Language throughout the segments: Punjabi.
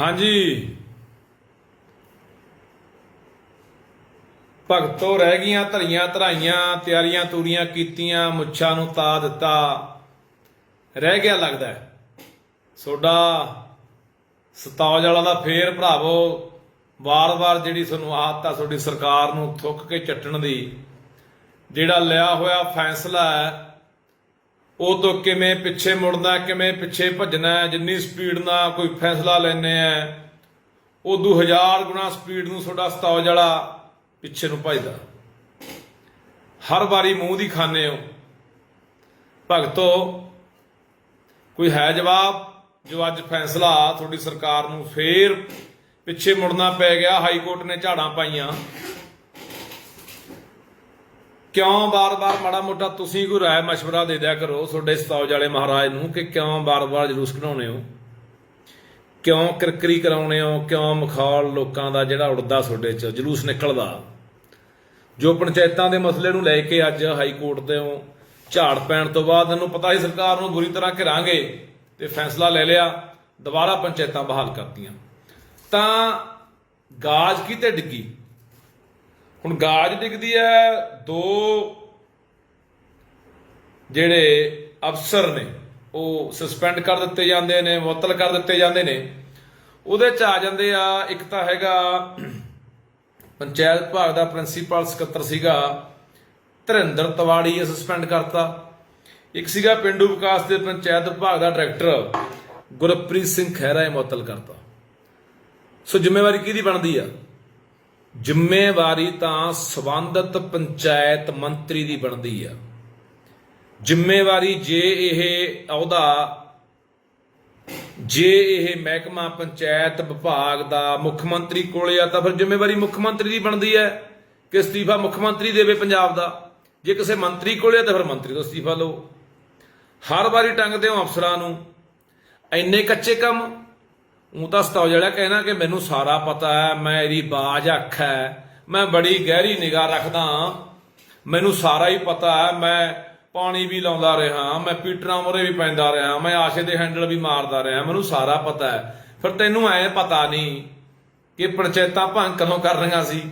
ਹਾਂਜੀ ਭਗਤੋ ਰਹਿ ਗਈਆਂ, ਧਰੀਆਂ, ਧਰਾਈਆਂ, ਤਿਆਰੀਆਂ, ਤੂਰੀਆਂ ਕੀਤੀਆਂ, ਮੁੱਛਾਂ ਨੂੰ ਤਾ ਦਿੱਤਾ ਰਹਿ ਗਿਆ ਲੱਗਦਾ ਹੈ। ਸੋਡਾ ਸਤੌਜ ਵਾਲਾ ਦਾ ਫੇਰ ਭਰਾਵੋ, ਵਾਰ-ਵਾਰ ਜਿਹੜੀ ਤੁਹਾਨੂੰ ਆਦਤ ਆ ਤੁਹਾਡੀ ਸਰਕਾਰ ਨੂੰ ਥੁੱਕ ਕੇ ਚੱਟਣ ਦੀ, ਜਿਹੜਾ ਲਿਆ ਹੋਇਆ ਫੈਸਲਾ ਹੈ ਉਹ ਤੋਂ ਕਿਵੇਂ ਪਿੱਛੇ ਮੁੜਨਾ, ਕਿਵੇਂ ਪਿੱਛੇ ਭੱਜਣਾ, ਜਿੰਨੀ ਸਪੀਡ ਨਾਲ ਕੋਈ ਫੈਸਲਾ ਲੈਣੇ ਆ, ਉਦੋਂ ਹਜ਼ਾਰ ਗੁਣਾ ਸਪੀਡ ਨੂੰ ਤੁਹਾਡਾ ਸਤੌਜ ਵਾਲਾ ਪਿੱਛੇ ਨੂੰ ਭੱਜਦਾ। ਹਰ ਵਾਰੀ ਮੂੰਹ ਦੀ ਖਾਣੇ ਹੋ। ਭਗਤੋ, ਕੋਈ ਹੈ ਜਵਾਬ ਜੋ ਅੱਜ ਫੈਸਲਾ ਤੁਹਾਡੀ ਸਰਕਾਰ ਨੂੰ ਫੇਰ ਪਿੱਛੇ ਮੁੜਨਾ ਪੈ ਗਿਆ? ਹਾਈ ਕੋਰਟ ਨੇ ਝਾੜਾਂ ਪਾਈਆਂ। ਕਿਉਂ ਬਾਰ-ਬਾਰ ਮਾੜਾ ਮੋਟਾ ਤੁਸੀਂ ਕੋਈ ਰਾਏ مشਵਰਾ ਦੇ ਦਿਆ ਕਰੋ ਤੁਹਾਡੇ ਸਤੌਜ ਵਾਲੇ ਮਹਾਰਾਜ ਨੂੰ ਕਿ ਕਿਉਂ ਬਾਰ-ਬਾਰ ਜਲੂਸ ਕਢਾਉਣੇ ਹੋ? ਕਿਉਂ ਕਿਰਕਰੀ ਕਰਾਉਣੇ ਹੋ? ਕਿਉਂ ਮਖੌਲ ਲੋਕਾਂ ਦਾ ਜਿਹੜਾ ਉੜਦਾ ਤੁਹਾਡੇ ਚ ਜਲੂਸ ਨਿਕਲਦਾ? ਜੋ ਪੰਚਾਇਤਾਂ ਦੇ ਮਸਲੇ ਨੂੰ ਲੈ ਕੇ ਅੱਜ ਹਾਈ ਕੋਰਟ ਦੇ ਉਹ ਝਾੜ ਪੈਣ ਤੋਂ ਬਾਅਦ ਇਹਨੂੰ ਪਤਾ ਹੀ ਸਰਕਾਰ ਨੂੰ ਬੁਰੀ ਤਰ੍ਹਾਂ ਘਿਰਾਂਗੇ ਤੇ ਫੈਸਲਾ ਲੈ ਲਿਆ, ਦੁਬਾਰਾ ਪੰਚਾਇਤਾਂ ਬਹਾਲ ਕਰਤੀਆਂ। ਤਾਂ ਗਾਜ ਕਿਤੇ ਡਿੱਗੀ? ਹੁਣ ਗਾਜ ਡਿੱਗਦੀ ਹੈ, ਦੋ ਜਿਹੜੇ ਅਫਸਰ ਨੇ, ਉਹ ਸਸਪੈਂਡ ਕਰ ਦਿੱਤੇ ਜਾਂਦੇ ਨੇ, ਮੁਅੱਤਲ ਕਰ ਦਿੱਤੇ ਜਾਂਦੇ ਨੇ। ਉਹਦੇ ਚ ਆ ਜਾਂਦੇ ਆ, ਇੱਕ ਤਾਂ ਹੈਗਾ ਪੰਚਾਇਤ ਵਿਭਾਗ ਦਾ ਪ੍ਰਿੰਸੀਪਲ ਸਕੱਤਰ ਸੀਗਾ, ਧਰਿੰਦਰ ਤਵਾੜੀ ਇਹ ਸਸਪੈਂਡ ਕਰਤਾ। ਇੱਕ ਸੀਗਾ ਪਿੰਡੂ ਵਿਕਾਸ ਦੇ ਪੰਚਾਇਤ ਵਿਭਾਗ ਦਾ ਡਾਇਰੈਕਟਰ ਗੁਰਪ੍ਰੀਤ ਸਿੰਘ ਖਹਿਰਾ ਇਹ ਮੁਅੱਤਲ ਕਰਤਾ। ਸੋ ਜ਼ਿੰਮੇਵਾਰੀ ਕਿਹਦੀ ਬਣਦੀ ਆ? ਜ਼ਿੰਮੇਵਾਰੀ ਤਾਂ ਸਬੰਧਤ ਪੰਚਾਇਤ ਮੰਤਰੀ ਦੀ ਬਣਦੀ ਆ। ਜ਼ਿੰਮੇਵਾਰੀ ਜੇ ਇਹ ਅਹੁਦਾ, ਜੇ ਇਹ ਮਹਿਕਮਾ ਪੰਚਾਇਤ ਵਿਭਾਗ ਦਾ ਮੁੱਖ ਮੰਤਰੀ ਕੋਲੇ ਆ, ਤਾਂ ਫਿਰ ਜ਼ਿੰਮੇਵਾਰੀ ਮੁੱਖ ਮੰਤਰੀ ਦੀ ਬਣਦੀ ਹੈ ਕਿ ਅਸਤੀਫਾ ਮੁੱਖ ਮੰਤਰੀ ਦੇਵੇ ਪੰਜਾਬ ਦਾ। ਜੇ ਕਿਸੇ ਮੰਤਰੀ ਕੋਲੇ ਆ, ਤਾਂ ਫਿਰ ਮੰਤਰੀ ਤੋਂ ਅਸਤੀਫਾ ਲਓ। ਹਰ ਵਾਰੀ ਟੰਗਦੇ ਹੋ ਅਫਸਰਾਂ ਨੂੰ। ਇੰਨੇ ਕੱਚੇ ਕੰਮ ਉਹ ਤਾਂ ਸਤਾਉ ਜਿਹੜਾ ਕਹਿਣਾ ਕਿ ਮੈਨੂੰ ਸਾਰਾ ਪਤਾ ਹੈ ਮੇਰੀ ਬਾਜ ਅੱਖ ਹੈ, ਮੈਂ ਬੜੀ ਗਹਿਰੀ ਨਿਗਾਹ ਰੱਖਦਾ ਮੈਨੂੰ ਸਾਰਾ ਹੀ ਪਤਾ ਹੈ, ਮੈਂ ਪਾਣੀ ਵੀ ਲਾਉਂਦਾ ਰਿਹਾ, ਮੈਂ ਪੀਟਰਾਂ ਮੋਰੇ ਵੀ ਪੈਂਦਾ ਰਿਹਾ, ਮੈਂ ਆਸ਼ੇ ਦੇ ਹੈਂਡਲ ਵੀ ਮਾਰਦਾ ਰਿਹਾ, ਮੈਨੂੰ ਸਾਰਾ ਪਤਾ ਹੈ। ਫਿਰ ਤੈਨੂੰ ਐ ਪਤਾ ਨਹੀਂ ਕਿ ਪੰਚਾਇਤਾਂ ਭੰਗ ਕਦੋਂ ਕਰ ਰਹੀਆਂ ਸੀ?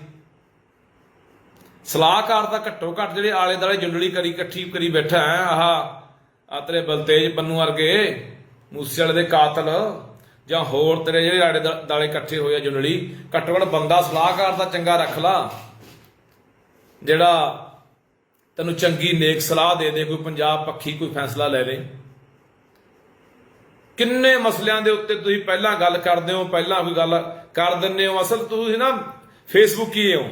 ਸਲਾਹਕਾਰ ਤਾਂ ਘੱਟੋ ਘੱਟ ਜਿਹੜੇ ਆਲੇ ਦਾਲੇ ਜੁੰਡਲੀ ਕਰੀ, ਇਕੱਠੀ ਕਰੀ ਬੈਠਾ ਹੈ, ਆਹ ਆ ਤੇਰੇ ਬਲਤੇਜ ਪੰਨੂ ਵਰਗੇ, ਮੂਸੇ ਵਾਲੇ ਦੇ ਕਾਤਲ। ਜਾਂ ਹੋਰ ਤੇਰੇ ਜਿਹੜੇ ਆਲੇ ਦਾਲੇ ਇਕੱਠੇ ਹੋਏ ਆ ਜੁੰਡਲੀ ਘੱਟੋ ਘੱਟ ਬੰਦਾ, ਸਲਾਹਕਾਰ ਦਾ ਚੰਗਾ ਰੱਖ ਲਾ। ਜਿਹੜਾ ਤੈਨੂੰ ਚੰਗੀ ਨੇਕ ਸਲਾਹ ਦੇ ਦੇ, ਕੋਈ ਪੰਜਾਬ ਪੱਖੀ, ਕੋਈ ਫੈਸਲਾ ਲੈ ਲੈ। ਕਿੰਨੇ ਮਸਲਿਆਂ ਦੇ ਉੱਤੇ ਤੁਸੀਂ ਪਹਿਲਾਂ ਗੱਲ ਕਰਦੇ ਹੋ, ਪਹਿਲਾਂ ਕੋਈ ਗੱਲ ਕਰ ਦਿੰਦੇ ਹੋ। ਅਸਲ ਤੁਸੀਂ ਨਾ ਫੇਸਬੁੱਕ ਹੀ ਹੋ।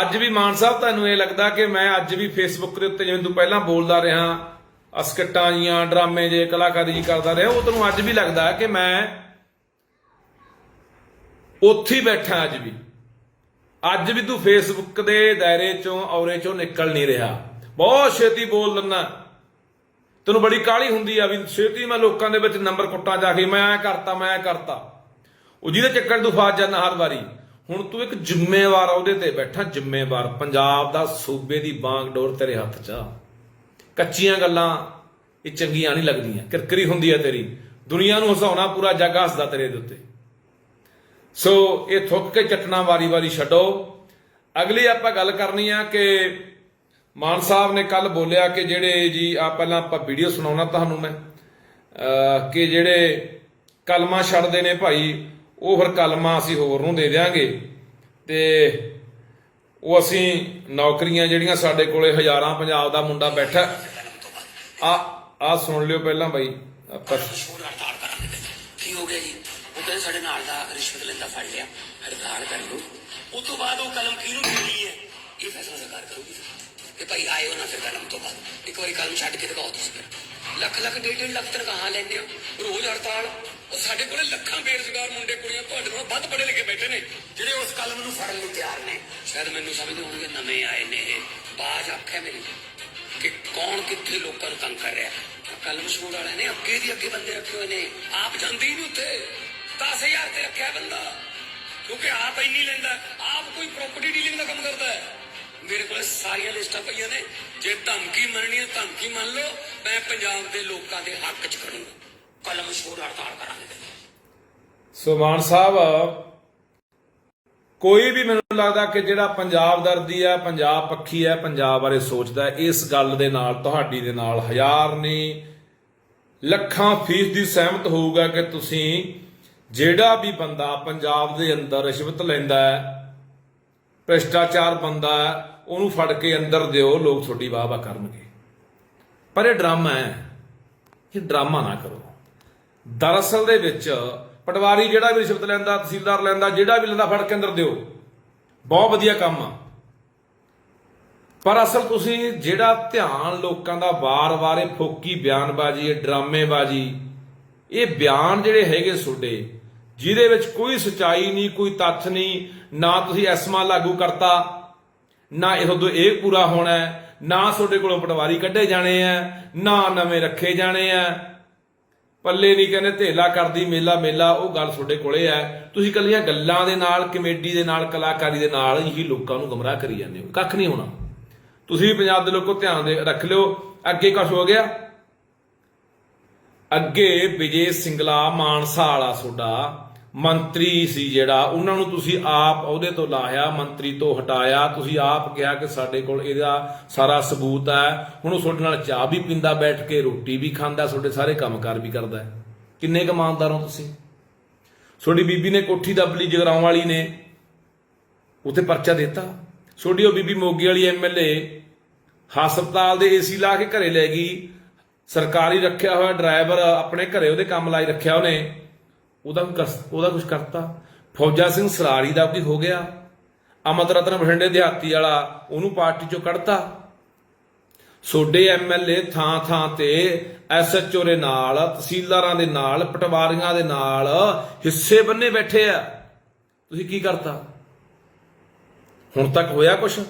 ਅੱਜ ਵੀ ਮਾਨ ਸਾਹਿਬ, ਤੁਹਾਨੂੰ ਇਹ ਲੱਗਦਾ ਕਿ ਮੈਂ ਅੱਜ ਵੀ ਫੇਸਬੁੱਕ ਦੇ ਉੱਤੇ ਜਿਵੇਂ ਤੂੰ ਪਹਿਲਾਂ ਬੋਲਦਾ ਰਿਹਾ ਅਸਕਟਾਂ ਜੀਆਂ, ਡਰਾਮੇ ਜੇ ਕਲਾਕਾਰੀ ਜੀ ਕਰਦਾ ਰਿਹਾ, ਉਹ ਤੈਨੂੰ ਅੱਜ ਵੀ ਲੱਗਦਾ ਕਿ ਮੈਂ ਉੱਥੇ ਹੀ ਬੈਠਾ ਅੱਜ ਵੀ। ਅੱਜ ਵੀ ਤੂੰ ਫੇਸਬੁੱਕ ਦੇ ਦਾਇਰੇ ਚੋਂ, ਔਰੇ ਚੋਂ ਨਿਕਲ ਨਹੀਂ ਰਿਹਾ। ਬਹੁਤ ਛੇਤੀ ਬੋਲ ਦਿੰਦਾ ਤੈਨੂੰ ਬੜੀ ਕਾਹਲੀ ਹੁੰਦੀ ਆ ਵੀ ਛੇਤੀ ਮੈਂ ਲੋਕਾਂ ਦੇ ਵਿੱਚ ਨੰਬਰ ਕੁੱਟਾਂ ਜਾ ਕੇ, ਮੈਂ ਐ ਕਰਤਾ, ਮੈਂ ਐ ਕਰਤਾ। ਉਹ ਜਿਹਦੇ ਚੱਕਰ ਤੂੰ ਫਸ ਜਾਂਦਾ ਹਰ ਵਾਰੀ। ਹੁਣ ਤੂੰ ਇੱਕ ਜ਼ਿੰਮੇਵਾਰ ਉਹਦੇ ਤੇ ਬੈਠਾ, ਜ਼ਿੰਮੇਵਾਰ। ਪੰਜਾਬ ਦਾ ਸੂਬੇ ਦੀ ਬਾਂਗ ਡੋਰ ਤੇਰੇ ਹੱਥ 'ਚ ਆ। ਕੱਚੀਆਂ ਗੱਲਾਂ ਇਹ ਚੰਗੀਆਂ ਨਹੀਂ ਲੱਗਦੀਆਂ। ਕਿਰਕਰੀ ਹੁੰਦੀ ਹੈ ਤੇਰੀ। ਦੁਨੀਆ ਨੂੰ ਹਸਾਉਣਾ ਪੂਰਾ ਜੱਗ ਹੱਸਦਾ ਤੇਰੇ ਦੇ ਉੱਤੇ। ਸੋ ਇਹ ਥੁੱਕ ਕੇ ਚਟਣਾ ਵਾਰੀ-ਵਾਰੀ ਛੱਡੋ। ਅਗਲੀ ਆਪਾਂ ਗੱਲ ਕਰਨੀ ਆ ਕਿ ਮਾਨ ਸਾਹਿਬ ਨੇ ਕੱਲ ਬੋਲਿਆ ਕਿ ਜਿਹੜੇ ਜੀ ਆ ਪਹਿਲਾਂ ਆਪਾਂ ਵੀਡੀਓ ਸੁਣਾਉਣਾ ਤੁਹਾਨੂੰ ਮੈਂ। ਕਿ ਜਿਹੜੇ ਕਲਮਾ ਛੱਡਦੇ ਨੇ ਭਾਈ, ਉਹ ਫਿਰ ਕਲਮਾ ਅਸੀਂ ਹੋਰ ਨੂੰ ਦੇ ਦੇਾਂਗੇ ਤੇ ਉਹ ਅਸੀਂ ਨੌਕਰੀਆਂ ਜਿਹੜੀਆਂ ਸਾਡੇ ਕੋਲੇ ਹਜ਼ਾਰਾਂ ਪੰਜਾਬ ਦਾ ਮੁੰਡਾ ਬੈਠਾ। ਆ ਆ ਸੁਣ ਲਿਓ ਪਹਿਲਾਂ ਬਾਈ, ਆਪਾਂ ਸ਼ੋਰ ਹੜਤਾਲ ਕਰਾਂਗੇ ਕੀ ਹੋ ਗਿਆ ਜੀ? ਉਹ ਕਹਿੰਦੇ ਸਾਡੇ ਨਾਲ ਦਾ ਰਿਸ਼ਵਤ ਲੈਂਦਾ, ਫੜ ਲਿਆ, ਹੜਤਾਲ ਕਰ ਲਓ। ਉਸ ਤੋਂ ਬਾਅਦ ਉਹ ਕਲਮ ਕਿਹਨੂੰ ਦੇਣੀ ਹੈ? ਇਹ ਫੈਸਲਾ ਸਰਕਾਰ ਕਰੂਗੀ ਕਿ ਭਾਈ ਆਇਓ ਨਾ ਫਿਰ ਕਲਮ ਤੋਂ ਬਾਅਦ। ਇੱਕ ਵਾਰੀ ਕਲਮ ਛੱਡ ਕੇ ਦਿਖਾਓ ਤੁਸੀਂ ਫਿਰ। ਲੱਖ ਲੱਖ, ਡੇਢ ਡੇਢ ਲੱਖ ਤਨਖਾਹਾਂ ਲੈਂਦੇ ਹੋ। ਰੋਜ਼ ਹੜਤਾਲ। ਉਹ ਸਾਡੇ ਕੋਲੇ ਲੱਖਾਂ ਬੇਰੁਜ਼ਗਾਰ ਮੁੰਡੇ, ਕੁੜੀਆਂ ਤੁਹਾਡੇ ਨਾਲੋਂ ਵੱਧ ਪੜੇ ਲਿਖੇ ਬੈਠੇ ਨੇ, ਜਿਹੜੇ ਉਸ ਕਲਮ ਨੂੰ ਫੜਨ ਨੂੰ ਤਿਆਰ ਨੇ। ਸ਼ਾਇਦ ਮੈਨੂੰ ਸਮਝਦੇ ਹੋਣਗੇ ਨਵੇਂ ਆਏ ਨੇ ਬਾਜ ਅੱਖ ਹੈ ਮੇਰੀ। ਕਿ ਕੌਣ ਕਿੱਥੇ ਲੋਕਾਂ ਨੂੰ ਤੰਗ ਕਰ ਰਿਹਾ ਕਲਮ ਛੋੜ ਵਾਲਿਆਂ ਨੇ ਅੱਗੇ ਦੀ ਅੱਗੇ ਬੰਦੇ ਰੱਖੇ ਹੋਏ ਨੇ। ਆਪ ਜਾਂਦੇ ਹੀ ਨਹੀਂ ਉੱਥੇ। 10000 ਤੇ ਰੱਖਿਆ ਬੰਦਾ। ਕਿਉਂਕਿ ਆਪ ਇੰਨੀ ਲੈਂਦਾ ਆਪ ਕੋਈ ਪ੍ਰਾਪਰਟੀ ਡੀਲਿੰਗ ਦਾ ਕੰਮ ਕਰਦਾ ਹੈ। ਮੇਰੇ ਕੋਲ ਸਾਰੀਆਂ ਲਿਸਟਾਂ ਪਈਆਂ ਨੇ। ਜੇ ਧਮਕੀ ਮੰਨਣੀ ਹੈ ਧਮਕੀ ਮੰਨ ਲਓ। ਮੈਂ ਪੰਜਾਬ ਦੇ ਲੋਕਾਂ ਦੇ ਹੱਕ 'ਚ ਖੜੂੰਗਾ ਕਲਮ ਛੋੜ ਹੜਤਾਲ ਕਰਾਂਗੇ। ਸੋ ਮਾਨ ਸਾਹਿਬ, ਕੋਈ ਵੀ ਮੈਨੂੰ ਲੱਗਦਾ ਕਿ ਜਿਹੜਾ ਪੰਜਾਬ ਦਰਦੀ ਹੈ, ਪੰਜਾਬ ਪੱਖੀ ਹੈ, ਪੰਜਾਬ ਬਾਰੇ ਸੋਚਦਾ ਇਸ ਗੱਲ ਦੇ ਨਾਲ, ਤੁਹਾਡੀ ਦੇ ਨਾਲ ਹਜ਼ਾਰ ਨਹੀਂ ਲੱਖਾਂ ਫੀਸ ਦੀ ਸਹਿਮਤ ਹੋਊਗਾ ਕਿ ਤੁਸੀਂ ਜਿਹੜਾ ਵੀ ਬੰਦਾ ਪੰਜਾਬ ਦੇ ਅੰਦਰ ਰਿਸ਼ਵਤ ਲੈਂਦਾ ਹੈ, ਭ੍ਰਿਸ਼ਟਾਚਾਰ ਬੰਦਾ ਉਹਨੂੰ ਫੜ ਕੇ ਅੰਦਰ ਦਿਓ, ਲੋਕ ਤੁਹਾਡੀ ਵਾਹ ਵਾਹ ਕਰਨਗੇ। ਪਰ ਇਹ ਡਰਾਮਾ ਹੈ ਇਹ ਡਰਾਮਾ ਨਾ ਕਰੋ। ਦਰਅਸਲ ਦੇ ਵਿੱਚ ਪਟਵਾਰੀ ਜਿਹੜਾ ਵੀ ਰਿਸ਼ਵਤ ਲੈਂਦਾ, ਤਹਿਸੀਲਦਾਰ ਲੈਂਦਾ, ਜਿਹੜਾ ਵੀ ਲੈਂਦਾ, ਫੜ ਕੇ ਅੰਦਰ ਦਿਓ। ਬਹੁਤ ਵਧੀਆ ਕੰਮ ਆ। ਪਰ ਅਸਲ ਤੁਸੀਂ ਜਿਹੜਾ ਧਿਆਨ ਲੋਕਾਂ ਦਾ ਵਾਰ-ਵਾਰ ਇਹ ਫੋਕੀ ਬਿਆਨਬਾਜ਼ੀ, ਇਹ ਡਰਾਮੇਬਾਜ਼ੀ, ਇਹ ਬਿਆਨ ਜਿਹੜੇ ਹੈਗੇ ਤੁਹਾਡੇ, ਜਿਹਦੇ ਵਿੱਚ ਕੋਈ ਸਚਾਈ ਨਹੀਂ, ਕੋਈ ਤੱਥ ਨਹੀਂ, ਨਾ ਤੁਸੀਂ ਐਸਮਾ ਲਾਗੂ ਕਰਤਾ, ਨਾ ਇਹੋ ਤੋਂ ਇਹ ਪੂਰਾ ਹੋਣਾ ਨਾ ਤੁਹਾਡੇ ਕੋਲੋਂ ਪਟਵਾਰੀ ਕੱਢੇ ਜਾਣੇ ਆ ਨਾ ਨਵੇਂ ਰੱਖੇ ਜਾਣੇ ਆ ਪੱਲੇ ਨਹੀਂ ਕਹਿੰਦੇ, ਧੇਲਾ ਕਰਦੀ, ਮੇਲਾ ਮੇਲਾ, ਉਹ ਗੱਲ ਤੁਹਾਡੇ ਕੋਲੇ ਹੈ। ਤੁਸੀਂ ਕੱਲੀਆਂ ਗੱਲਾਂ ਦੇ ਨਾਲ, ਕਮੇਡੀ ਦੇ ਨਾਲ, ਕਲਾਕਾਰੀ ਦੇ ਨਾਲ ਹੀ ਲੋਕਾਂ ਨੂੰ ਗਮਰਾਹ ਕਰੀ ਜਾਂਦੇ ਹੋ। ਕੱਖ ਨਹੀਂ ਹੋਣਾ। ਤੁਸੀਂ ਪੰਜਾਬ ਦੇ ਲੋਕੋ ਧਿਆਨ ਦੇ ਰੱਖ ਲਿਓ। ਅੱਗੇ ਕੁਛ ਹੋ ਗਿਆ? ਅੱਗੇ ਵਿਜੇ ਸਿੰਗਲਾ, ਮਾਨਸਾ ਵਾਲਾ ਤੁਹਾਡਾ ਮੰਤਰੀ ਸੀ ਜਿਹੜਾ, ਉਹਨਾਂ ਨੂੰ ਤੁਸੀਂ ਆਪ ਅਹੁਦੇ ਤੋਂ ਲਾਹਿਆ, ਮੰਤਰੀ ਤੋਂ ਹਟਾਇਆ। ਤੁਸੀਂ ਆਪ ਕਿਹਾ ਕਿ ਸਾਡੇ ਕੋਲ ਇਹਦਾ ਸਾਰਾ ਸਬੂਤ ਹੈ। ਹੁਣ ਉਹ ਤੁਹਾਡੇ ਨਾਲ ਚਾਹ ਵੀ ਪੀਂਦਾ ਬੈਠ ਕੇ, ਰੋਟੀ ਵੀ ਖਾਂਦਾ, ਤੁਹਾਡੇ ਸਾਰੇ ਕੰਮਕਾਰ ਵੀ ਕਰਦਾ ਕਿੰਨੇ ਕੁ ਇਮਾਨਦਾਰ ਹੋ ਤੁਸੀਂ? ਤੁਹਾਡੀ ਬੀਬੀ ਨੇ ਕੋਠੀ ਦੱਬ ਲਈ, ਜਗਰਾਉਂ ਵਾਲੀ ਨੇ। ਉਤੇ ਪਰਚਾ ਦਿੱਤਾ। ਤੁਹਾਡੀ ਉਹ ਬੀਬੀ ਮੋਗੀ ਵਾਲੀ ਐਮਐਲਏ ਹਸਪਤਾਲ ਦੇ ਏਸੀ ਲਾ ਕੇ ਘਰੇ ਲੈ ਗਈ। ਸਰਕਾਰੀ ਰੱਖਿਆ ਹੋਇਆ ਡਰਾਈਵਰ ਆਪਣੇ ਘਰੇ ਉਹਦੇ ਕੰਮ ਲਾਈ ਰੱਖਿਆ ਉਹਨੇ। ਉਹਦਾ ਵੀ ਕਰ- ਉਹਦਾ ਕੁਝ ਕਰਤਾ। ਫੌਜਾ ਸਿੰਘ ਸਰਾਰੀ ਦਾ ਵੀ ਹੋ ਗਿਆ। ਅਮਰ ਰਤਨ ਬਠਿੰਡੇ ਦਿਹਾਤੀ ਵਾਲਾ ਉਹਨੂੰ ਪਾਰਟੀ ਚੋਂ ਕੱਢਤਾ। ਸੋਡੇ ਐਮਐਲਏ ਥਾਂ ਥਾਂ ਤੇ ਐਸਐਚਓ ਦੇ ਨਾਲ, ਤਹਿਸੀਲਦਾਰਾਂ ਦੇ ਨਾਲ, ਪਟਵਾਰੀਆਂ ਦੇ ਨਾਲ ਹਿੱਸੇ ਬੰਨੇ ਬੈਠੇ ਆ। ਤੁਸੀਂ ਕੀ ਕਰਤਾ? ਹੁਣ ਤੱਕ ਹੋਇਆ ਕੁਛ?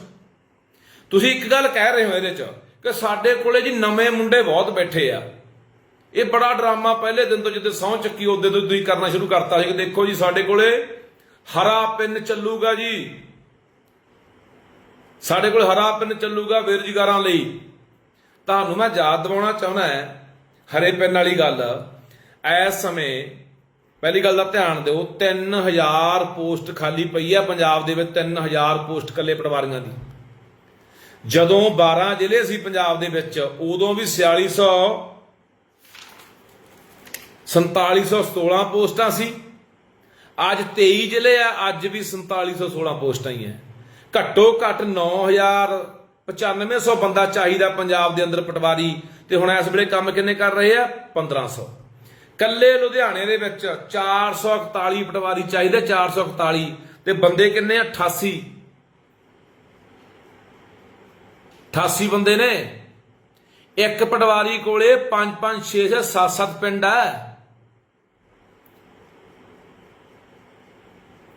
ਤੁਸੀਂ ਇੱਕ ਗੱਲ ਕਹਿ ਰਹੇ ਹੋ ਇਹਦੇ ਚ ਕਿ ਸਾਡੇ ਕੋਲੇ ਜੀ ਨਵੇਂ ਮੁੰਡੇ ਬਹੁਤ ਬੈਠੇ ਆ। ਇਹ ਬੜਾ ਡਰਾਮਾ ਪਹਿਲੇ ਦਿਨ ਤੋਂ ਜਿੱਦੇ ਸਹੁੰ ਚੱਕੀ ਉਹਦੇ ਤੋਂ ਤੁਸੀਂ ਕਰਨਾ ਸ਼ੁਰੂ ਕਰਤਾ ਸੀ ਕਿ ਦੇਖੋ ਜੀ ਸਾਡੇ ਕੋਲੇ ਹਰਾ ਪਿੰਨ ਚੱਲੂਗਾ ਜੀ। ਸਾਡੇ ਕੋਲ ਹਰਾ ਪਿੰਨ ਚੱਲੂਗਾ ਬੇਰੁਜ਼ਗਾਰਾਂ ਲਈ। ਤੁਹਾਨੂੰ ਮੈਂ ਯਾਦ ਦਿਵਾਉਣਾ ਚਾਹੁੰਦਾ ਹੈ, ਹਰੇ ਪਿੰਨ ਵਾਲੀ ਗੱਲ। ਐਸ ਸਮੇਂ ਪਹਿਲੀ ਗੱਲ ਦਾ ਧਿਆਨ ਦਿਓ 3000 ਪੋਸਟ ਖਾਲੀ ਪਈ ਆ ਪੰਜਾਬ ਦੇ ਵਿੱਚ 3000 ਪੋਸਟ ਕੱਲੇ ਪਟਵਾਰੀਆਂ ਦੀ। ਜਦੋਂ 12 ਜ਼ਿਲ੍ਹੇ ਸੀ ਪੰਜਾਬ ਦੇ ਵਿੱਚ, ਉਦੋਂ ਵੀ 4600 4716 ਪੋਸਟਾਂ ਸੀ। ਅੱਜ 23 ਜ਼ਿਲ੍ਹੇ ਆ, ਅੱਜ ਵੀ 4716 ਪੋਸਟਾਂ ਹੀ ਐ। ਘੱਟੋ ਘੱਟ 9000 9500 ਬੰਦਾ ਚਾਹੀਦਾ ਪੰਜਾਬ ਦੇ ਅੰਦਰ ਪਟਵਾਰੀ, ਤੇ ਹੁਣ ਇਸ ਵੇਲੇ ਕੰਮ ਕਿੰਨੇ ਕਰ ਰਹੇ ਆ? 1500 ਕੱਲੇ ਲੁਧਿਆਣੇ ਦੇ ਵਿੱਚ 441 ਪਟਵਾਰੀ ਚਾਹੀਦੇ 441 ਤੇ ਬੰਦੇ ਕਿੰਨੇ ਆ? 88 88 ਬੰਦੇ ਨੇ। ਇੱਕ ਪਟਵਾਰੀ ਕੋਲੇ 5 5 6 6 7 7 ਪਿੰਡ ਹੈ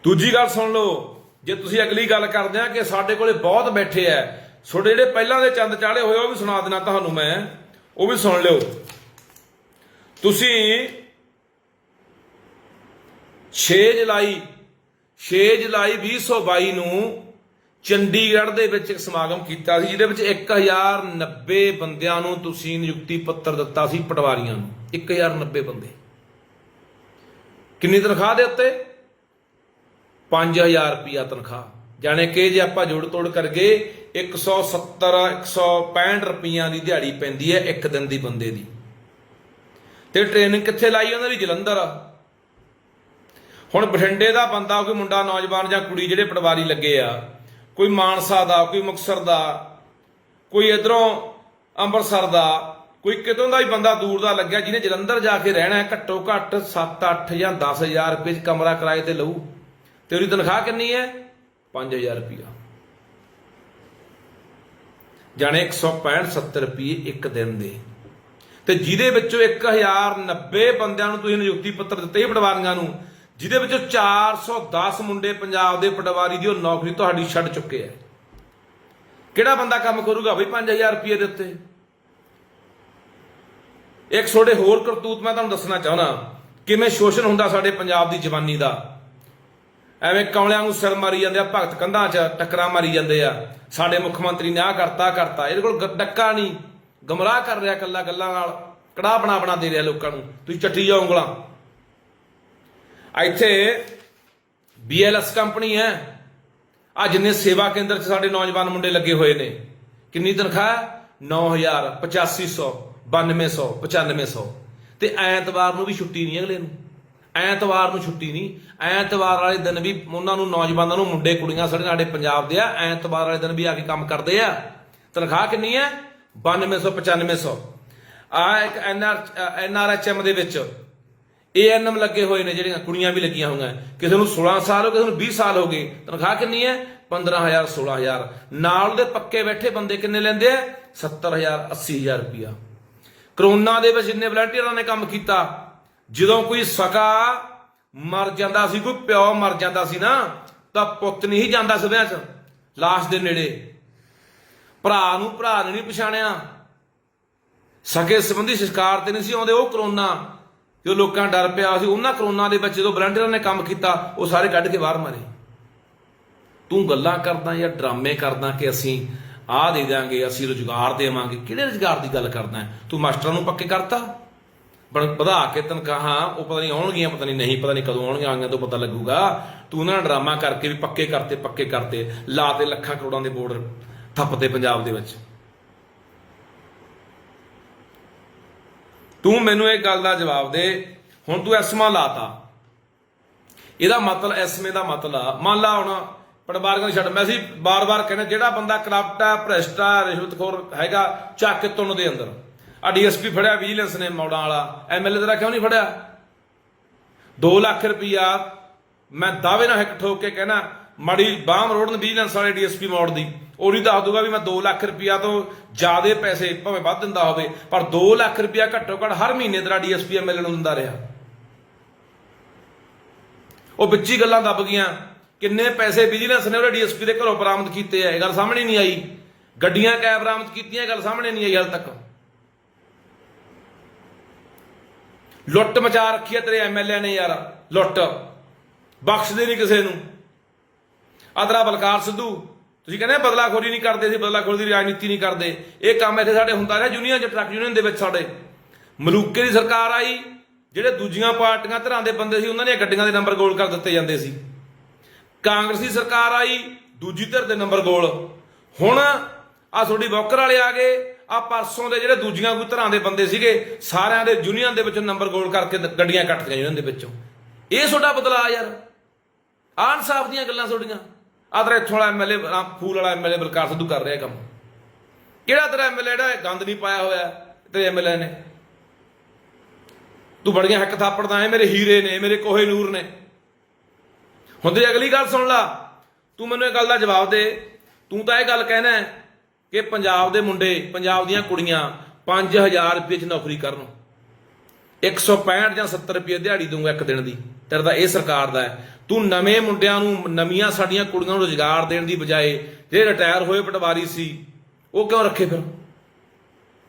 ਦੂਜੀ ਗੱਲ ਸੁਣ ਲਓ, ਜੇ ਤੁਸੀਂ ਅਗਲੀ ਗੱਲ ਕਰਦੇ ਆ ਕਿ ਸਾਡੇ ਕੋਲੇ ਬਹੁਤ ਬੈਠੇ ਆ ਤੁਹਾਡੇ ਜਿਹੜੇ ਪਹਿਲਾਂ ਦੇ ਚੰਦ ਚਾੜੇ ਹੋਏ ਉਹ ਵੀ ਸੁਣਾ ਦੇਣਾ ਤੁਹਾਨੂੰ ਮੈਂ, ਉਹ ਵੀ ਸੁਣ ਲਿਓ। ਤੁਸੀਂ 6 ਜੁਲਾਈ 6 ਜੁਲਾਈ 2022 ਨੂੰ ਚੰਡੀਗੜ੍ਹ ਦੇ ਵਿੱਚ ਇੱਕ ਸਮਾਗਮ ਕੀਤਾ ਸੀ, ਜਿਹਦੇ ਵਿੱਚ 1090 ਬੰਦਿਆਂ ਨੂੰ ਤੁਸੀਂ ਨਿਯੁਕਤੀ ਪੱਤਰ ਦਿੱਤਾ ਸੀ, ਪਟਵਾਰੀਆਂ ਨੂੰ। 1090 ਬੰਦੇ। ਕਿੰਨੀ ਤਨਖਾਹ ਦੇ ਉੱਤੇ? 5000 ਰੁਪਿਆ ਤਨਖਾਹ। ਜਾਣੇ ਕਿ ਜੇ ਆਪਾਂ ਜੋੜ ਤੋੜ ਕਰਗੇ 170 165 ਰੁਪਈਆਂ ਦੀ ਦਿਹਾੜੀ ਪੈਂਦੀ ਹੈ ਇੱਕ ਦਿਨ ਦੀ ਬੰਦੇ ਦੀ। ਤੇ ਟ੍ਰੇਨਿੰਗ ਕਿੱਥੇ ਲਾਈ ਉਹਨਾਂ ਦੀ? ਜਲੰਧਰ। ਹੁਣ ਬਠਿੰਡੇ ਦਾ ਬੰਦਾ, ਕੋਈ ਮੁੰਡਾ, ਨੌਜਵਾਨ ਜਾਂ ਕੁੜੀ ਜਿਹੜੇ ਪਟਵਾਰੀ ਲੱਗੇ ਆ, ਕੋਈ ਮਾਨਸਾ ਦਾ, ਕੋਈ ਮੁਕਸਰ ਦਾ, ਕੋਈ ਇਧਰੋਂ ਅੰਮ੍ਰਿਤਸਰ ਦਾ, ਕੋਈ ਕਿਤੋਂ ਦਾ ਹੀ ਬੰਦਾ ਦੂਰ ਦਾ ਲੱਗਿਆ, ਜਿਹਨੇ ਜਲੰਧਰ ਜਾ ਕੇ ਰਹਿਣਾ ਹੈ, ਘੱਟੋ ਘੱਟ 7 8 ਜਾਂ 10000 ਰੁਪਏ 'ਚ ਕਮਰਾ ਕਿਰਾਏ ਤੇ ਲਊ। ਤੇ ਉਹਦੀ ਤਨਖਾਹ ਕਿੰਨੀ ਹੈ? 5000 ਰੁਪਇਆ। ਜਾਣੇ 165 70 ਰੁਪਏ ਇੱਕ ਦਿਨ ਦੇ। ਤੇ ਜਿਹਦੇ ਵਿੱਚੋਂ 1090 ਬੰਦਿਆਂ ਨੂੰ ਤੁਸੀਂ ਨਿਯੁਕਤੀ ਪੱਤਰ ਦਿੱਤੇ ਪਟਵਾਰੀਆਂ ਨੂੰ, ਜਿਹਦੇ ਵਿੱਚੋਂ 410 ਮੁੰਡੇ ਪੰਜਾਬ ਦੇ ਪਟਵਾਰੀ ਦੀ ਉਹ ਨੌਕਰੀ ਤੁਹਾਡੀ ਛੱਡ ਚੁੱਕੇ ਆ। ਕਿਹੜਾ ਬੰਦਾ ਕੰਮ ਕਰੂਗਾ? ਬਈ 5000 ਰੁਪਏ ਦੇ ਉੱਤੇ। ਇੱਕ ਛੋਟੇ ਹੋਰ ਕਰਤੂਤ ਮੈਂ ਤੁਹਾਨੂੰ ਦੱਸਣਾ ਚਾਹਣਾ ਕਿਵੇਂ ਸ਼ੋਸ਼ਣ ਹੁੰਦਾ ਸਾਡੇ ਪੰਜਾਬ ਦੀ ਜਵਾਨੀ ਦਾ? ਐਵੇਂ ਕੌਲਿਆਂ ਨੂੰ ਸਿਰ ਮਾਰੀ ਜਾਂਦੇ ਆ, ਭਗਤ ਕੰਧਾਂ 'ਚ ਟੱਕਰਾਂ ਮਾਰੀ ਜਾਂਦੇ ਆ। ਸਾਡੇ ਮੁੱਖ ਮੰਤਰੀ ਨੇ ਆਹ ਕਰਤਾ ਆਹ ਕਰਤਾ। ਇਹਦੇ ਕੋਲ ਗ- ਡੱਕਾ ਨਹੀਂ। ਗਮਰਾਹ ਕਰ ਰਿਹਾ ਕੱਲਾ ਗੱਲਾਂ ਨਾਲ। ਕੜਾ ਬਣਾ ਬਣਾ ਦੇ ਰਿਹਾ ਲੋਕਾਂ ਨੂੰ। ਤੁਸੀਂ ਚੱਟੀ ਜਾਓ ਉਂਗਲਾਂ। ਇੱਥੇ BLS ਕੰਪਨੀ ਹੈ। ਆ ਜਿੰਨੇ ਸੇਵਾ ਕੇਂਦਰ 'ਚ ਸਾਡੇ ਨੌਜਵਾਨ ਮੁੰਡੇ ਲੱਗੇ ਹੋਏ ਨੇ। ਕਿੰਨੀ ਤਨਖਾਹ 9000 8500 9200 9500 ਤੇ ਐਤਵਾਰ ਨੂੰ ਵੀ ਛੁੱਟੀ ਨਹੀਂ ਅਗਲੇ ਨੂੰ। ਐਤਵਾਰ ਨੂੰ ਛੁੱਟੀ ਨਹੀਂ, ਐਤਵਾਰ ਵਾਲੇ ਦਿਨ ਵੀ ਉਹਨਾਂ ਨੂੰ ਨੌਜਵਾਨਾਂ ਨੂੰ ਮੁੰਡੇ, ਕੁੜੀਆਂ ਸਾਡੇ ਸਾਡੇ ਪੰਜਾਬ ਦੇ ਆ, ਐਤਵਾਰ ਵਾਲੇ ਦਿਨ ਵੀ ਆ ਕੇ ਕੰਮ ਕਰਦੇ ਆ। ਤਨਖਾਹ ਕਿੰਨੀ ਹੈ 9200 9500 ਆ ਇੱਕ ਐਨਆਰ ਐਨਆਰਐਚਐਮ ਦੇ ਵਿੱਚ ਏਐਨਐਮ ਲੱਗੇ ਹੋਏ ਨੇ ਜਿਹੜੀਆਂ ਕੁੜੀਆਂ ਵੀ ਲੱਗੀਆਂ ਹੋਈਆਂ। ਕਿਸੇ ਨੂੰ 16 ਸਾਲ ਹੋ ਗਏ, ਕਿਸੇ ਨੂੰ 20 ਸਾਲ ਹੋ ਗਏ। ਤਨਖਾਹ ਕਿੰਨੀ ਹੈ 15000 16000 ਨਾਲ ਦੇ ਪੱਕੇ ਬੈਠੇ ਬੰਦੇ ਕਿੰਨੇ ਲੈਂਦੇ ਆ? 70000 80000 ਰੁਪਿਆ ਕਰੋਨਾ ਦੇ ਵਿੱਚ ਜਿੰਨੇ ਵਲੰਟੀਅਰਾਂ ਨੇ ਕੰਮ ਕੀਤਾ ਜਦੋਂ ਕੋਈ ਸਕਾ ਮਰ ਜਾਂਦਾ ਸੀ, ਕੋਈ ਪਿਓ ਮਰ ਜਾਂਦਾ ਸੀ ਨਾ, ਤਾਂ ਪੁੱਤ ਨਹੀਂ ਜਾਂਦਾ ਸਭਿਆਂ 'ਚ, ਲਾਸ਼ ਦੇ ਨੇੜੇ। ਭਰਾ ਨੂੰ ਭਰਾ ਨੇ ਨਹੀਂ ਪਛਾਣਿਆ। ਸਕੇ ਸੰਬੰਧੀ ਸੰਸਕਾਰ ਤੇ ਨਹੀਂ ਸੀ ਆਉਂਦੇ, ਉਹ ਕਰੋਨਾ, ਜੋ ਲੋਕਾਂ ਡਰ ਪਿਆ ਸੀ, ਉਹਨਾਂ ਕਰੋਨਾ ਦੇ ਵਿੱਚ ਜਦੋਂ ਵਲੰਟੀਅਰਾਂ ਨੇ ਕੰਮ ਕੀਤਾ, ਉਹ ਸਾਰੇ ਕੱਢ ਕੇ ਬਾਹਰ ਮਾਰੇ। ਤੂੰ ਗੱਲਾਂ ਕਰਦਾ ਜਾਂ ਡਰਾਮੇ ਕਰਦਾ ਕਿ ਅਸੀਂ ਆਹ ਦੇ ਦਾਂਗੇ ਅਸੀਂ ਰੁਜ਼ਗਾਰ ਦੇਵਾਂਗੇ, ਕਿਹੜੇ ਰੁਜ਼ਗਾਰ ਦੀ ਗੱਲ ਕਰਦਾ ਤੂੰ ਮਾਸਟਰਾਂ ਨੂੰ ਪੱਕੇ ਕਰਤਾ? ਵਧਾ ਕੇ ਤਨਖਾਹਾਂ, ਉਹ ਪਤਾ ਨਹੀਂ ਆਉਣਗੀਆਂ, ਪਤਾ ਨਹੀਂ ਨਹੀਂ, ਪਤਾ ਨਹੀਂ ਕਦੋਂ ਆਉਣਗੀਆਂ ਆਉਂਗੀਆਂ ਤੋਂ ਪਤਾ ਲੱਗੂਗਾ। ਤੂੰ ਉਹਨਾਂ ਨਾਲ ਡਰਾਮਾ ਕਰਕੇ ਵੀ ਪੱਕੇ ਕਰਤੇ ਪੱਕੇ ਕਰਤੇ ਲਾਤੇ ਲੱਖਾਂ ਕਰੋੜਾਂ ਦੇ ਬੋਰਡ ਥੱਪਤੇ ਪੰਜਾਬ ਦੇ ਵਿੱਚ। ਤੂੰ ਮੈਨੂੰ ਇਹ ਗੱਲ ਦਾ ਜਵਾਬ ਦੇ, ਹੁਣ ਤੂੰ ਐਸਮਾ ਲਾਤਾ। ਇਹਦਾ ਮਤਲਬ ਐਸਮੇ ਦਾ ਮਤਲਬ ਮੰਨ ਲਾ ਹੁਣ ਪਟਵਾਰੀਆਂ ਨੂੰ ਛੱਡ, ਮੈਂ ਸੀ ਬਾਰ-ਬਾਰ ਕਹਿੰਦਾ, ਜਿਹੜਾ ਬੰਦਾ ਕਰਪਟ ਆ ਭ੍ਰਿਸ਼ਟ ਆ ਰਿਸ਼ਵਤਖੋਰ ਹੈਗਾ, ਚੱਕ ਕੇ ਤੁੰਨ ਦੇ ਅੰਦਰ। ਆ ਡੀਐਸਪੀ ਫੜਿਆ ਵਿਜੀਲੈਂਸ ਨੇ ਮੌੜਾਂ ਵਾਲਾ। ਐਮਐਲਏ ਤੇਰਾ ਕਿਉਂ ਨਹੀਂ ਫੜਿਆ? 2 ਲੱਖ ਰੁਪਈਆ ਮੈਂ ਦਾਅਵੇ ਨਾਲ ਹਿੱਕ ਠੋਕ ਕੇ ਕਹਿਣਾ, ਮੜੀ ਬਾਹਮ ਰੋਡ ਵਿਜੀਲੈਂਸ ਵਾਲੇ ਡੀਐਸਪੀ ਮੋੜ ਦੀ। ਉਹ ਨਹੀਂ ਦੱਸ ਦੂਗਾ ਵੀ ਮੈਂ 2 ਲੱਖ ਰੁਪਈਆ ਤੋਂ ਜ਼ਿਆਦੇ ਪੈਸੇ ਭਾਵੇਂ ਵੱਧ ਦਿੰਦਾ ਹੋਵੇ, ਪਰ 2 ਲੱਖ ਰੁਪਇਆ ਘੱਟੋ ਘੱਟ ਹਰ ਮਹੀਨੇ ਤੇਰਾ ਡੀਐਸਪੀ ਐਮਐਲਏ ਨੂੰ ਦਿੰਦਾ ਰਿਹਾ। ਉਹ ਵਿੱਚੀ ਗੱਲਾਂ ਦੱਬ ਗਈਆਂ, ਕਿੰਨੇ ਪੈਸੇ ਵਿਜੀਲੈਂਸ ਨੇ ਉਹਦੇ ਡੀਐਸਪੀ ਦੇ ਘਰੋਂ ਬਰਾਮਦ ਕੀਤੇ ਆ, ਇਹ ਗੱਲ ਸਾਹਮਣੇ ਨਹੀਂ ਆਈ। ਗੱਡੀਆਂ ਕੈ ਬਰਾਮਦ ਕੀਤੀਆਂ, ਇਹ ਗੱਲ ਸਾਹਮਣੇ ਨਹੀਂ ਆਈ ਹਾਲ ਤੱਕ। ਲੁੱਟ ਮਚਾ ਰੱਖੀ ਹੈ ਤੇਰੇ ਐਮਐਲਏ ਨੇ ਯਾਰ, ਲੁੱਟ। ਬਖਸ਼ਦੇ ਨਹੀਂ ਕਿਸੇ ਨੂੰ। ਆਦਰਾ ਬਲਕਾਰ ਸਿੱਧੂ, ਤੁਸੀਂ ਕਹਿੰਦੇ ਬਦਲਾਖੋਰੀ ਨਹੀਂ ਕਰਦੇ ਸੀ, ਬਦਲਾਖੋਰੀ ਦੀ ਰਾਜਨੀਤੀ ਨਹੀਂ ਕਰਦੇ। ਇਹ ਕੰਮ ਇੱਥੇ ਸਾਡੇ ਹੁੰਦਾ ਰਿਹਾ, ਯੂਨੀਅਨ ਚ, ਟਰੱਕ ਯੂਨੀਅਨ ਦੇ ਵਿੱਚ ਸਾਡੇ। ਮਲੂਕੇ ਦੀ ਸਰਕਾਰ ਆਈ, ਜਿਹੜੇ ਦੂਜੀਆਂ ਪਾਰਟੀਆਂ ਧਰਾਂ ਦੇ ਬੰਦੇ ਸੀ, ਉਹਨਾਂ ਦੀਆਂ ਗੱਡੀਆਂ ਦੇ ਨੰਬਰ ਗੋਲ ਕਰ ਦਿੱਤੇ ਜਾਂਦੇ ਸੀ। ਕਾਂਗਰਸੀ ਸਰਕਾਰ ਆਈ, ਦੂਜੀ ਧਿਰ ਦੇ ਨੰਬਰ ਗੋਲ। ਹੁਣ ਆ ਤੁਹਾਡੀ ਬੌਕਰ ਵਾਲੇ ਆ ਗਏ ਆ ਪਰਸੋਂ ਦੇ ਜਿਹੜੇ ਦੂਜੀਆਂ ਕੋਈ ਧਰਾਂ ਦੇ ਬੰਦੇ ਸੀਗੇ, ਸਾਰਿਆਂ ਦੇ ਯੂਨੀਅਨ ਦੇ ਵਿੱਚੋਂ ਨੰਬਰ ਗੋਲ ਕਰਕੇ ਦ- ਗੱਡੀਆਂ ਕੱਟਦੀਆਂ ਯੂਨੀਅਨ ਦੇ ਵਿੱਚੋਂ। ਇਹ ਤੁਹਾਡਾ ਬਦਲਾਅ ਯਾਰ। ਆਹ ਇਨਸਾਫ ਦੀਆਂ ਗੱਲਾਂ ਤੁਹਾਡੀਆਂ। ਆਹ ਤੇਰਾ ਇੱਥੋਂ ਵਾਲਾ ਐਮਐਲਏ ਫੂਲ ਵਾਲਾ ਐਮਐਲਏ ਬਲਕਾਰ ਸਿੱਧੂ ਕਰ ਰਿਹਾ ਕੰਮ। ਕਿਹੜਾ ਤੇਰਾ ਐਮਐਲਏ ਜਿਹੜਾ ਗੰਦ ਨਹੀਂ ਪਾਇਆ ਹੋਇਆ ਤੇਰੇ ਐਮਐਲਏ ਨੇ? ਤੂੰ ਬੜੀਆਂ ਹੱਕ ਥਾਪੜਦਾ ਐ, ਮੇਰੇ ਹੀਰੇ ਨੇ, ਮੇਰੇ ਕੋਹੇ ਨੂਰ ਨੇ। ਹੁਣ ਤੇ ਅਗਲੀ ਗੱਲ ਸੁਣ ਲਾ। ਤੂੰ ਮੈਨੂੰ ਇਹ ਗੱਲ ਦਾ ਜਵਾਬ ਦੇ। ਤੂੰ ਤਾਂ ਇਹ ਗੱਲ ਕਹਿਣਾ ਕਿ ਪੰਜਾਬ ਦੇ ਮੁੰਡੇ, ਪੰਜਾਬ ਦੀਆਂ ਕੁੜੀਆਂ 5000 ਰੁਪਏ 'ਚ ਨੌਕਰੀ ਕਰਨ। 165 ਜਾਂ 70 ਰੁਪਏ ਦਿਹਾੜੀ ਦਊਂਗਾ ਇੱਕ ਦਿਨ ਦੀ। ਤੇਰਾ ਤਾਂ ਇਹ ਸਰਕਾਰ ਦਾ ਹੈ। ਤੂੰ ਨਵੇਂ ਮੁੰਡਿਆਂ ਨੂੰ, ਨਵੀਆਂ ਸਾਡੀਆਂ ਕੁੜੀਆਂ ਨੂੰ ਰੁਜ਼ਗਾਰ ਦੇਣ ਦੀ ਬਜਾਏ ਜਿਹੜੇ ਰਿਟਾਇਰ ਹੋਏ ਪਟਵਾਰੀ ਸੀ, ਉਹ ਕਿਉਂ ਰੱਖੇ ਫਿਰ?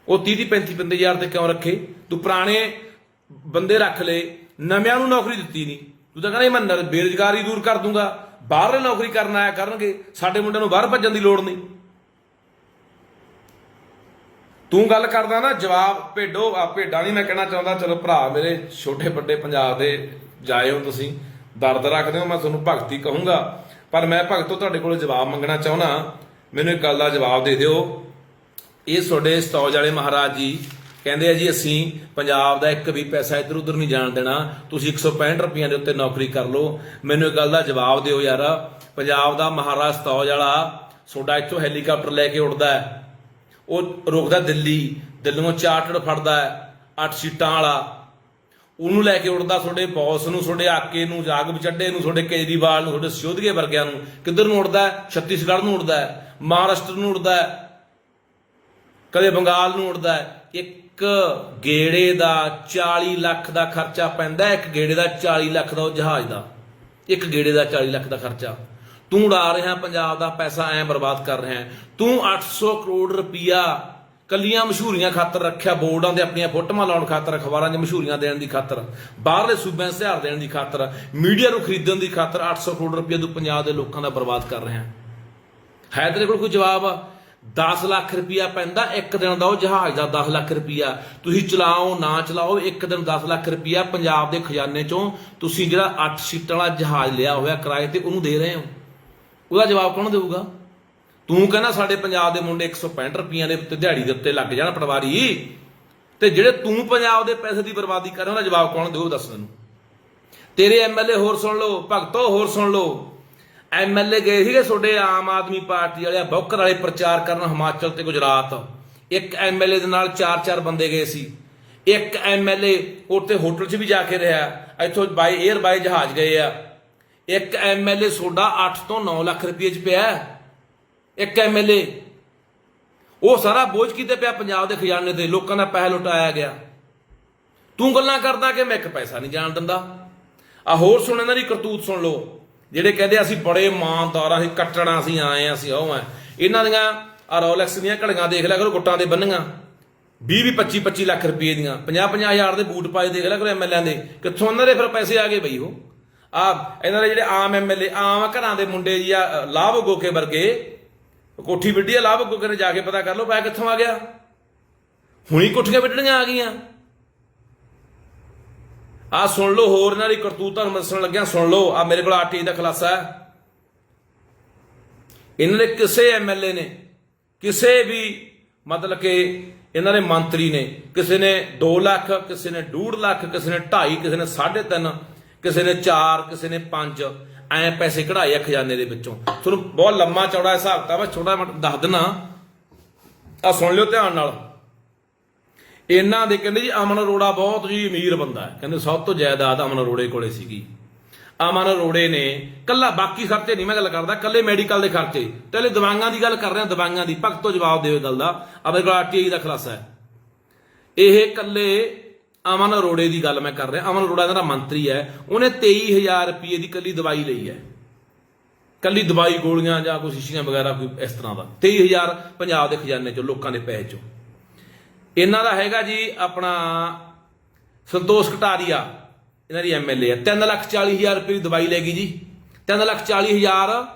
ਉਹ 30 35 55000 ਤੇ ਕਿਉਂ ਰੱਖੇ? ਤੂੰ ਪੁਰਾਣੇ ਬੰਦੇ ਰੱਖ ਲਏ, ਨਵਿਆਂ ਨੂੰ ਨੌਕਰੀ ਦਿੱਤੀ ਨਹੀਂ। ਤੂੰ ਤਾਂ ਕਹਿੰਦਾ ਮੈਂ ਨਰ- ਬੇਰੁਜ਼ਗਾਰੀ ਦੂਰ ਕਰ ਦੂੰਗਾ। ਬਾਹਰਲੇ ਨੌਕਰੀ ਕਰਨ ਆਇਆ ਕਰਨਗੇ, ਸਾਡੇ ਮੁੰਡਿਆਂ ਨੂੰ ਬਾਹਰ ਭੱਜਣ ਦੀ ਲੋੜ ਨਹੀਂ। ਤੂੰ ਗੱਲ ਕਰਦਾ ਨਾ, ਜਵਾਬ ਭੇਡੋ ਆ ਭੇਡਾਂ ਨਹੀਂ ਮੈਂ ਕਹਿਣਾ ਚਾਹੁੰਦਾ। ਚਲੋ ਭਰਾ ਮੇਰੇ ਛੋਟੇ ਵੱਡੇ ਪੰਜਾਬ ਦੇ ਜਾਏ ਹੋ ਤੁਸੀਂ, ਦਰਦ ਰੱਖਦੇ ਹੋ, ਮੈਂ ਤੁਹਾਨੂੰ ਭਗਤੀ ਕਹੂੰਗਾ। ਪਰ ਮੈਂ ਭਗਤੋ ਤੁਹਾਡੇ ਕੋਲ ਜਵਾਬ ਮੰਗਣਾ ਚਾਹੁੰਦਾ, ਮੈਨੂੰ ਇੱਕ ਗੱਲ ਦਾ ਜਵਾਬ ਦੇ ਦਿਓ। ਇਹ ਤੁਹਾਡੇ ਸਤੌਜ ਵਾਲੇ ਮਹਾਰਾਜ ਜੀ ਕਹਿੰਦੇ ਆ ਜੀ, ਅਸੀਂ ਪੰਜਾਬ ਦਾ ਇੱਕ ਵੀ ਪੈਸਾ ਇੱਧਰ ਉੱਧਰ ਨਹੀਂ ਜਾਣ ਦੇਣਾ। ਤੁਸੀਂ 165 ਰੁਪਈਆਂ ਦੇ ਉੱਤੇ ਨੌਕਰੀ ਕਰ ਲਓ। ਮੈਨੂੰ ਇੱਕ ਗੱਲ ਦਾ ਜਵਾਬ ਦਿਓ ਯਾਰ, ਪੰਜਾਬ ਦਾ ਮਹਾਰਾਜ ਸਤੌਜ ਵਾਲਾ ਤੁਹਾਡਾ ਇੱਥੋਂ ਹੈਲੀਕਾਪਟਰ ਲੈ ਕੇ ਉੱਡਦਾ ਹੈ। ਉਹ ਰੁਕਦਾ ਦਿੱਲੀ, ਦਿੱਲੀੋਂ ਚਾਰਟਰ ਫੜਦਾ ਹੈ, ਅੱਠ ਸੀਟਾਂ ਵਾਲਾ। ਉਹਨੂੰ ਲੈ ਕੇ ਉੱਡਦਾ ਤੁਹਾਡੇ ਬੌਸ ਨੂੰ, ਤੁਹਾਡੇ ਆਕੇ ਨੂੰ, ਜਾਗ ਵਿਚੱਡੇ ਨੂੰ, ਤੁਹਾਡੇ ਕੇਜਰੀਵਾਲ ਨੂੰ, ਤੁਹਾਡੇ ਸਿਓਧਗੇ ਵਰਗਿਆਂ ਨੂੰ। ਕਿੱਧਰ ਨੂੰ ਉੱਡਦਾ ਛੱਤੀਸਗੜ੍ਹ ਨੂੰ ਉੱਡਦਾ ਹੈ, ਮਹਾਰਾਸ਼ਟਰ ਨੂੰ ਉੱਡਦਾ ਹੈ, ਕਦੇ ਬੰਗਾਲ ਨੂੰ ਉੱਡਦਾ ਹੈ। ਇੱਕ ਗੇੜੇ ਦਾ 40 ਲੱਖ ਦਾ ਖਰਚਾ ਪੈਂਦਾ ਇੱਕ ਗੇੜੇ ਦਾ 40 ਲੱਖ ਦਾ ਉਹ ਜਹਾਜ਼ ਦਾ। ਇੱਕ ਗੇੜੇ ਦਾ 40 ਲੱਖ ਦਾ ਖਰਚਾ। ਤੂੰ ਉਡਾ ਰਿਹਾ, ਪੰਜਾਬ ਦਾ ਪੈਸਾ ਐ ਬਰਬਾਦ ਕਰ ਰਿਹਾ ਤੂੰ 800 ਕਰੋੜ ਰੁਪਈਆ ਕੱਲੀਆਂ ਮਸ਼ਹੂਰੀਆਂ ਖਾਤਰ ਰੱਖਿਆ, ਬੋਰਡਾਂ ਦੇ ਆਪਣੀਆਂ ਫੋਟੋਆਂ ਲਾਉਣ ਖਾਤਰ, ਅਖਬਾਰਾਂ 'ਚ ਮਸ਼ਹੂਰੀਆਂ ਦੇਣ ਦੀ ਖਾਤਰ, ਬਾਹਰਲੇ ਸੂਬਿਆਂ 'ਚ ਸਿਹਾਰ ਦੇਣ ਦੀ ਖਾਤਰ, ਮੀਡੀਆ ਨੂੰ ਖਰੀਦਣ ਦੀ ਖਾਤਰ 800 ਕਰੋੜ ਰੁਪਈਆ ਤੂੰ ਪੰਜਾਬ ਦੇ ਲੋਕਾਂ ਦਾ ਬਰਬਾਦ ਕਰ ਰਿਹਾ ਹੈ। ਤੇਰੇ ਕੋਲ ਕੋਈ ਜਵਾਬ? 10 ਲੱਖ ਰੁਪਇਆ ਪੈਂਦਾ, ਇੱਕ ਦਿਨ ਦਾ ਉਹ ਜਹਾਜ਼ ਦਾ 10 ਲੱਖ ਰੁਪਇਆ ਤੁਸੀਂ ਚਲਾਓ, ਨਾ ਚਲਾਓ, ਇੱਕ ਦਿਨ 10 ਲੱਖ ਰੁਪਇਆ ਪੰਜਾਬ ਦੇ ਖਜ਼ਾਨੇ ਚੋਂ ਤੁਸੀਂ ਜਿਹੜਾ 8 ਸੀਟਾਂ ਵਾਲਾ ਜਹਾਜ਼ ਲਿਆ ਹੋਇਆ ਕਿਰਾਏ ਤੇ ਉਹਨੂੰ ਦੇ ਰਹੇ ਹੋ। ਉਹਦਾ ਜਵਾਬ ਕੌਣ ਦੇਊਗਾ? ਤੂੰ ਕਹਿੰਦਾ ਸਾਡੇ ਪੰਜਾਬ ਦੇ ਮੁੰਡੇ 165 ਰੁਪਈਆਂ ਦੇ ਉੱਤੇ ਦਿਹਾੜੀ ਦੇ ਉੱਤੇ ਲੱਗ ਜਾਣ ਪਟਵਾਰੀ। ਤੇ ਜਿਹੜੇ ਤੂੰ ਪੰਜਾਬ ਦੇ ਪੈਸੇ ਦੀ ਬਰਬਾਦੀ ਕਰ ਰਿਹਾ, ਉਹਦਾ ਜਵਾਬ ਕੌਣ ਦੇਊ? ਦੱਸ ਮੈਨੂੰ। ਤੇਰੇ ਐਮਐਲਏ ਹੋਰ ਸੁਣ ਲਓ, ਭਗਤੋ ਹੋਰ ਸੁਣ ਲਓ। ਐਮਐਲਏ ਗਏ ਸੀਗੇ ਤੁਹਾਡੇ ਆਮ ਆਦਮੀ ਪਾਰਟੀ ਵਾਲੇ ਬੌਕਰ ਵਾਲੇ ਪ੍ਰਚਾਰ ਕਰਨ ਹਿਮਾਚਲ ਤੇ ਗੁਜਰਾਤ। ਇੱਕ ਐਮਐਲਏ ਦੇ ਨਾਲ ਚਾਰ ਚਾਰ ਬੰਦੇ ਗਏ ਸੀ। ਇੱਕ ਐਮਐਲਏ ਉੱਥੇ ਹੋਟਲ 'ਚ ਵੀ ਜਾ ਕੇ ਰਿਹਾ। ਇੱਥੋਂ ਬਾਈ 에ਅਰ ਬਾਈ ਜਹਾਜ਼ ਗਏ ਆ। ਇੱਕ ਐਮਐਲਏ ਤੁਹਾਡਾ 8 ਤੋਂ 9 ਲੱਖ ਰੁਪਏ 'ਚ ਪਿਆ ਹੈ। ਇੱਕ ਐਮਐਲਏ ਉਹ ਸਾਰਾ ਬੋਝ ਕਿਤੇ ਪਿਆ ਪੰਜਾਬ ਦੇ ਖਜ਼ਾਨੇ ਤੇ, ਲੋਕਾਂ ਦਾ ਪੈਸਾ ਲੁਟਾਇਆ ਗਿਆ। ਤੂੰ ਗੱਲਾਂ ਕਰਦਾ ਕਿ ਮੈਂ ਇੱਕ ਪੈਸਾ ਨਹੀਂ ਜਾਣ ਦਿੰਦਾ। ਆ ਹੋਰ ਸੁਣ, ਇਹਨਾਂ ਦੀ ਕਰਤੂਤ ਸੁਣ ਲਓ। ਜਿਹੜੇ ਕਹਿੰਦੇ ਅਸੀਂ ਬੜੇ ਇਮਾਨਦਾਰ ਅਸੀਂ ਕੱਟਣਾ, ਅਸੀਂ ਆਏ ਆ, ਅਸੀਂ ਉਹ ਆ। ਇਹਨਾਂ ਦੀਆਂ ਆ ਰੋਲੈਕਸ ਦੀਆਂ ਘੜੀਆਂ ਦੇਖ ਲਿਆ ਕਰੋ, ਗੁੱਟਾਂ ਦੇ ਬੰਨੀਆਂ। 20 20 25 25 ਲੱਖ ਰੁਪਏ ਦੀਆਂ। 50 50 ਹਜ਼ਾਰ ਦੇ ਬੂਟ ਪਾਏ, ਦੇਖ ਲਿਆ ਕਰੋ ਐਮਐਲਏ ਦੇ। ਕਿੱਥੋਂ ਉਹਨਾਂ ਦੇ ਫਿਰ ਪੈਸੇ ਆ ਗਏ ਬਈ ਉਹ? ਆ ਇਹਨਾਂ ਦੇ ਜਿਹੜੇ ਆਮ ਐਮਐਲਏ ਆਮ ਘਰਾਂ ਦੇ ਮੁੰਡੇ ਜੀ ਆ ਲਾਭ ਗੋਕੇ ਵਰਗੇ, ਕੋਠੀ ਵਿੱਢੀ ਆ, ਲਾਭ ਗੋਕੇ ਨੇ ਜਾ ਕੇ ਪਤਾ ਕਰ ਲਓ ਪੈ ਕਿੱਥੋਂ ਆ ਗਿਆ। ਹੁਣੀ ਕੋਠੀਆਂ ਵਿੱਢਣੀਆਂ ਆ ਗਈਆਂ। ਆ ਸੁਣ ਲਓ ਹੋਰ ਇਹਨਾਂ ਦੀ ਕਰਤੂਤਾਂ ਨੂੰ ਮੈਂ ਦੱਸਣ ਲੱਗਿਆ, ਸੁਣ ਲਓ, ਆ ਮੇਰੇ ਕੋਲ ਆਰਟੀ ਦਾ ਖੁਲਾਸਾ ਹੈ। ਇਹਨਾਂ ਦੇ ਕਿਸੇ ਐਮਐਲਏ ਨੇ, ਕਿਸੇ ਵੀ ਮਤਲਬ ਕਿ ਇਹਨਾਂ ਦੇ ਮੰਤਰੀ ਨੇ, ਕਿਸੇ ਨੇ 2 ਲੱਖ, ਕਿਸੇ ਨੇ 2.5 ਲੱਖ, ਕਿਸੇ ਨੇ 2.5 ਕਿਸੇ ਨੇ 3.5 ਕਿਸੇ ਨੇ 4 ਕਿਸੇ ਨੇ 5 ਐ ਪੈਸੇ ਕਢਾਏ ਆ ਖਜ਼ਾਨੇ ਦੇ ਵਿੱਚੋਂ। ਤੁਹਾਨੂੰ ਬਹੁਤ ਲੰਮਾ ਚੌੜਾ ਹਿਸਾਬ ਤਾਂ ਮੈਂ ਛੋਟਾ ਜਿਹਾ ਦੱਸ ਦਿਨਾ। ਆ ਸੁਣ ਲਿਓ ਧਿਆਨ ਨਾਲ। ਇਹਨਾਂ ਦੇ ਕਹਿੰਦੇ ਜੀ ਅਮਨ ਅਰੋੜਾ ਬਹੁਤ ਜੀ ਅਮੀਰ ਬੰਦਾ ਹੈ। ਕਹਿੰਦੇ ਸਭ ਤੋਂ ਜਾਇਦਾਦ ਅਮਨ ਅਰੋੜੇ ਕੋਲੇ ਸੀਗੀ। ਅਮਨ ਅਰੋੜੇ ਨੇ ਕੱਲਾ ਬਾਕੀ ਖਰਚੇ ਨਹੀਂ ਮੈਂ ਗੱਲ ਕਰਦਾ, ਕੱਲੇ ਮੈਡੀਕਲ ਦੇ ਖਰਚੇ। ਪਹਿਲੇ ਦਵਾਈਆਂ ਦੀ ਗੱਲ ਕਰ ਰਿਹਾ ਦਵਾਈਆਂ ਦੀ। ਭਗਤ ਜਵਾਬ ਦਿਓ ਗੱਲ ਦਾ। ਆਪਣੇ ਕੋਲ ਆਰਟੀਆਈ ਦਾ ਖੁਲਾਸਾ ਹੈ। ਇਹ ਕੱਲੇ ਅਮਨ ਅਰੋੜੇ ਦੀ ਗੱਲ ਮੈਂ ਕਰ ਰਿਹਾ। ਅਮਨ ਅਰੋੜਾ ਇਹਨਾਂ ਦਾ ਮੰਤਰੀ ਹੈ। ਉਹਨੇ 23000 ਰੁਪਏ ਦੀ ਕੱਲੀ ਦਵਾਈ ਲਈ ਹੈ। ਕੱਲੀ ਦਵਾਈ ਗੋਲੀਆਂ ਜਾਂ ਕੋਈ ਸ਼ੀਸ਼ੀਆਂ ਵਗੈਰਾ ਕੋਈ ਇਸ ਤਰ੍ਹਾਂ ਦਾ। 23000 ਪੰਜਾਬ ਦੇ ਖਜ਼ਾਨੇ ਚੋਂ, ਲੋਕਾਂ ਦੇ ਪੈਸੇ ਚੋਂ। ਇਹਨਾਂ ਦਾ ਹੈਗਾ ਜੀ ਆਪਣਾ ਸੰਤੋਸ਼ ਕਟਾਰੀਆ। ਇਹਨਾਂ ਦੀ ਐਮਐਲਏ ਹੈ। 3 ਲੱਖ 40 ਹਜ਼ਾਰ ਰੁਪਏ ਦੀ ਦਵਾਈ ਲੈ ਗਈ ਜੀ। 3 ਲੱਖ 40 ਹਜ਼ਾਰ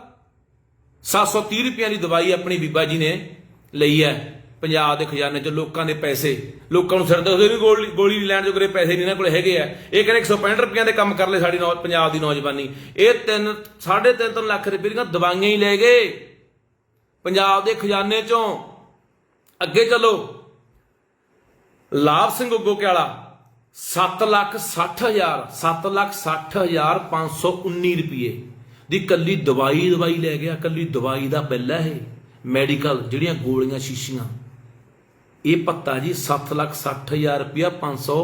730 ਰੁਪਏ ਦੀ ਦਵਾਈ ਆਪਣੀ ਬੀਬਾ ਜੀ ਨੇ ਲਈ ਹੈ। ਪੰਜਾਬ ਦੇ ਖਜ਼ਾਨੇ ਚੋਂ ਲੋਕਾਂ ਦੇ ਪੈਸੇ, ਲੋਕਾਂ ਨੂੰ ਸਿਰ ਦੱਸਦੇ ਨਹੀਂ ਗੋਲੀ ਗੋਲੀ ਲੈਣ ਜੋਗਰੇ ਪੈਸੇ ਨਹੀਂ ਇਹਨਾਂ ਕੋਲ ਹੈਗੇ ਆ। ਇਹ ਕਹਿੰਦੇ 165 ਰੁਪਏ ਦੇ ਕੰਮ ਕਰ ਲੈ ਸਾਡੀ ਨੌ- ਪੰਜਾਬ ਦੀ ਨੌਜਵਾਨੀ। ਇਹ 3 3.5 3 ਲੱਖ ਰੁਪਏ ਦੀਆਂ ਦਵਾਈਆਂ ਹੀ ਲੈ ਗਏ। ਪੰਜਾਬ ਦੇ ਖਜ਼ਾਨੇ ਚੋਂ। ਅੱਗੇ ਚਲੋ। ਲਾਭ ਸਿੰਘ ਉੱਗੋਕੇ ਵਾਲਾ 7 ਲੱਖ 60 ਹਜ਼ਾਰ 7 ਲੱਖ 60 ਹਜ਼ਾਰ 519 ਰੁਪਏ ਦੀ ਕੱਲੀ ਦਵਾਈ ਦਵਾਈ ਲੈ ਗਿਆ, ਕੱਲੀ ਦਵਾਈ ਦਾ ਬਿੱਲ ਹੈ ਇਹ। ਮੈਡੀਕਲ, ਜਿਹੜੀਆਂ ਗੋਲੀਆਂ, ਸ਼ੀਸ਼ੀਆਂ। ਇਹ ਪੱਤਾ ਜੀ 7 ਲੱਖ 60 ਹਜ਼ਾਰ ਰੁਪਇਆ 500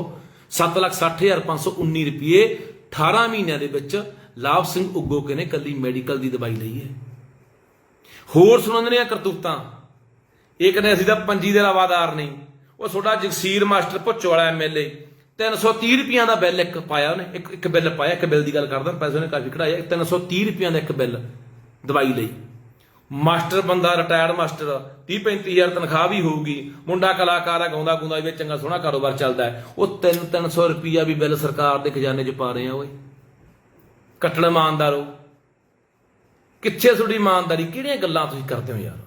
7 ਲੱਖ 60 ਹਜ਼ਾਰ 519 ਰੁਪਏ 18 ਮਹੀਨਿਆਂ ਦੇ ਵਿੱਚ ਲਾਭ ਸਿੰਘ ਉੱਗੋਕੇ ਨੇ ਕੱਲੀ ਮੈਡੀਕਲ ਦੀ ਦਵਾਈ ਲਈ ਹੈ। ਹੋਰ ਸੁਣਨ ਕਰਤੂਤਾਂ। ਇਹ ਕਹਿੰਦੇ ਅਸੀਂ ਤਾਂ ਪੰਜੀ ਦੇ ਰਵਾਦਾਰ ਨਹੀਂ। ਉਹ ਤੁਹਾਡਾ ਜਗਸੀਰ ਮਾਸਟਰ ਭੁੱਚੋ ਵਾਲਾ ਐਮਐਲਏ 330 ਰੁਪਈਆਂ ਦਾ ਬਿੱਲ ਇੱਕ ਪਾਇਆ ਉਹਨੇ, ਇੱਕ ਇੱਕ ਬਿੱਲ ਪਾਇਆ, ਇੱਕ ਬਿੱਲ ਦੀ ਗੱਲ ਕਰਦਾ, ਪੈਸੇ ਉਹਨੇ ਕਾਫੀ ਕਢਾਇਆ। 330 ਰੁਪਈਆਂ ਦਾ ਇੱਕ ਬਿੱਲ ਦਵਾਈ ਲਈ। ਮਾਸਟਰ ਬੰਦਾ ਰਿਟਾਇਰਡ ਮਾਸਟਰ 30 35000 ਤਨਖਾਹ ਵੀ ਹੋਊਗੀ। ਮੁੰਡਾ ਕਲਾਕਾਰ ਆ ਗਾਉਂਦਾ ਗੁੰਦਾ ਵੀ ਚੰਗਾ ਸੋਹਣਾ ਕਾਰੋਬਾਰ ਚੱਲਦਾ ਹੈ। ਉਹ 3 300 ਰੁਪਈਆ ਵੀ ਬਿੱਲ ਸਰਕਾਰ ਦੇ ਖਜ਼ਾਨੇ 'ਚ ਪਾ ਰਹੇ ਆ ਓਏ। ਕੱਟਣ ਇਮਾਨਦਾਰੋ ਕਿੱਥੇ ਤੁਹਾਡੀ ਇਮਾਨਦਾਰੀ? ਕਿਹੜੀਆਂ ਗੱਲਾਂ ਤੁਸੀਂ ਕਰਦੇ ਹੋ ਯਾਰ?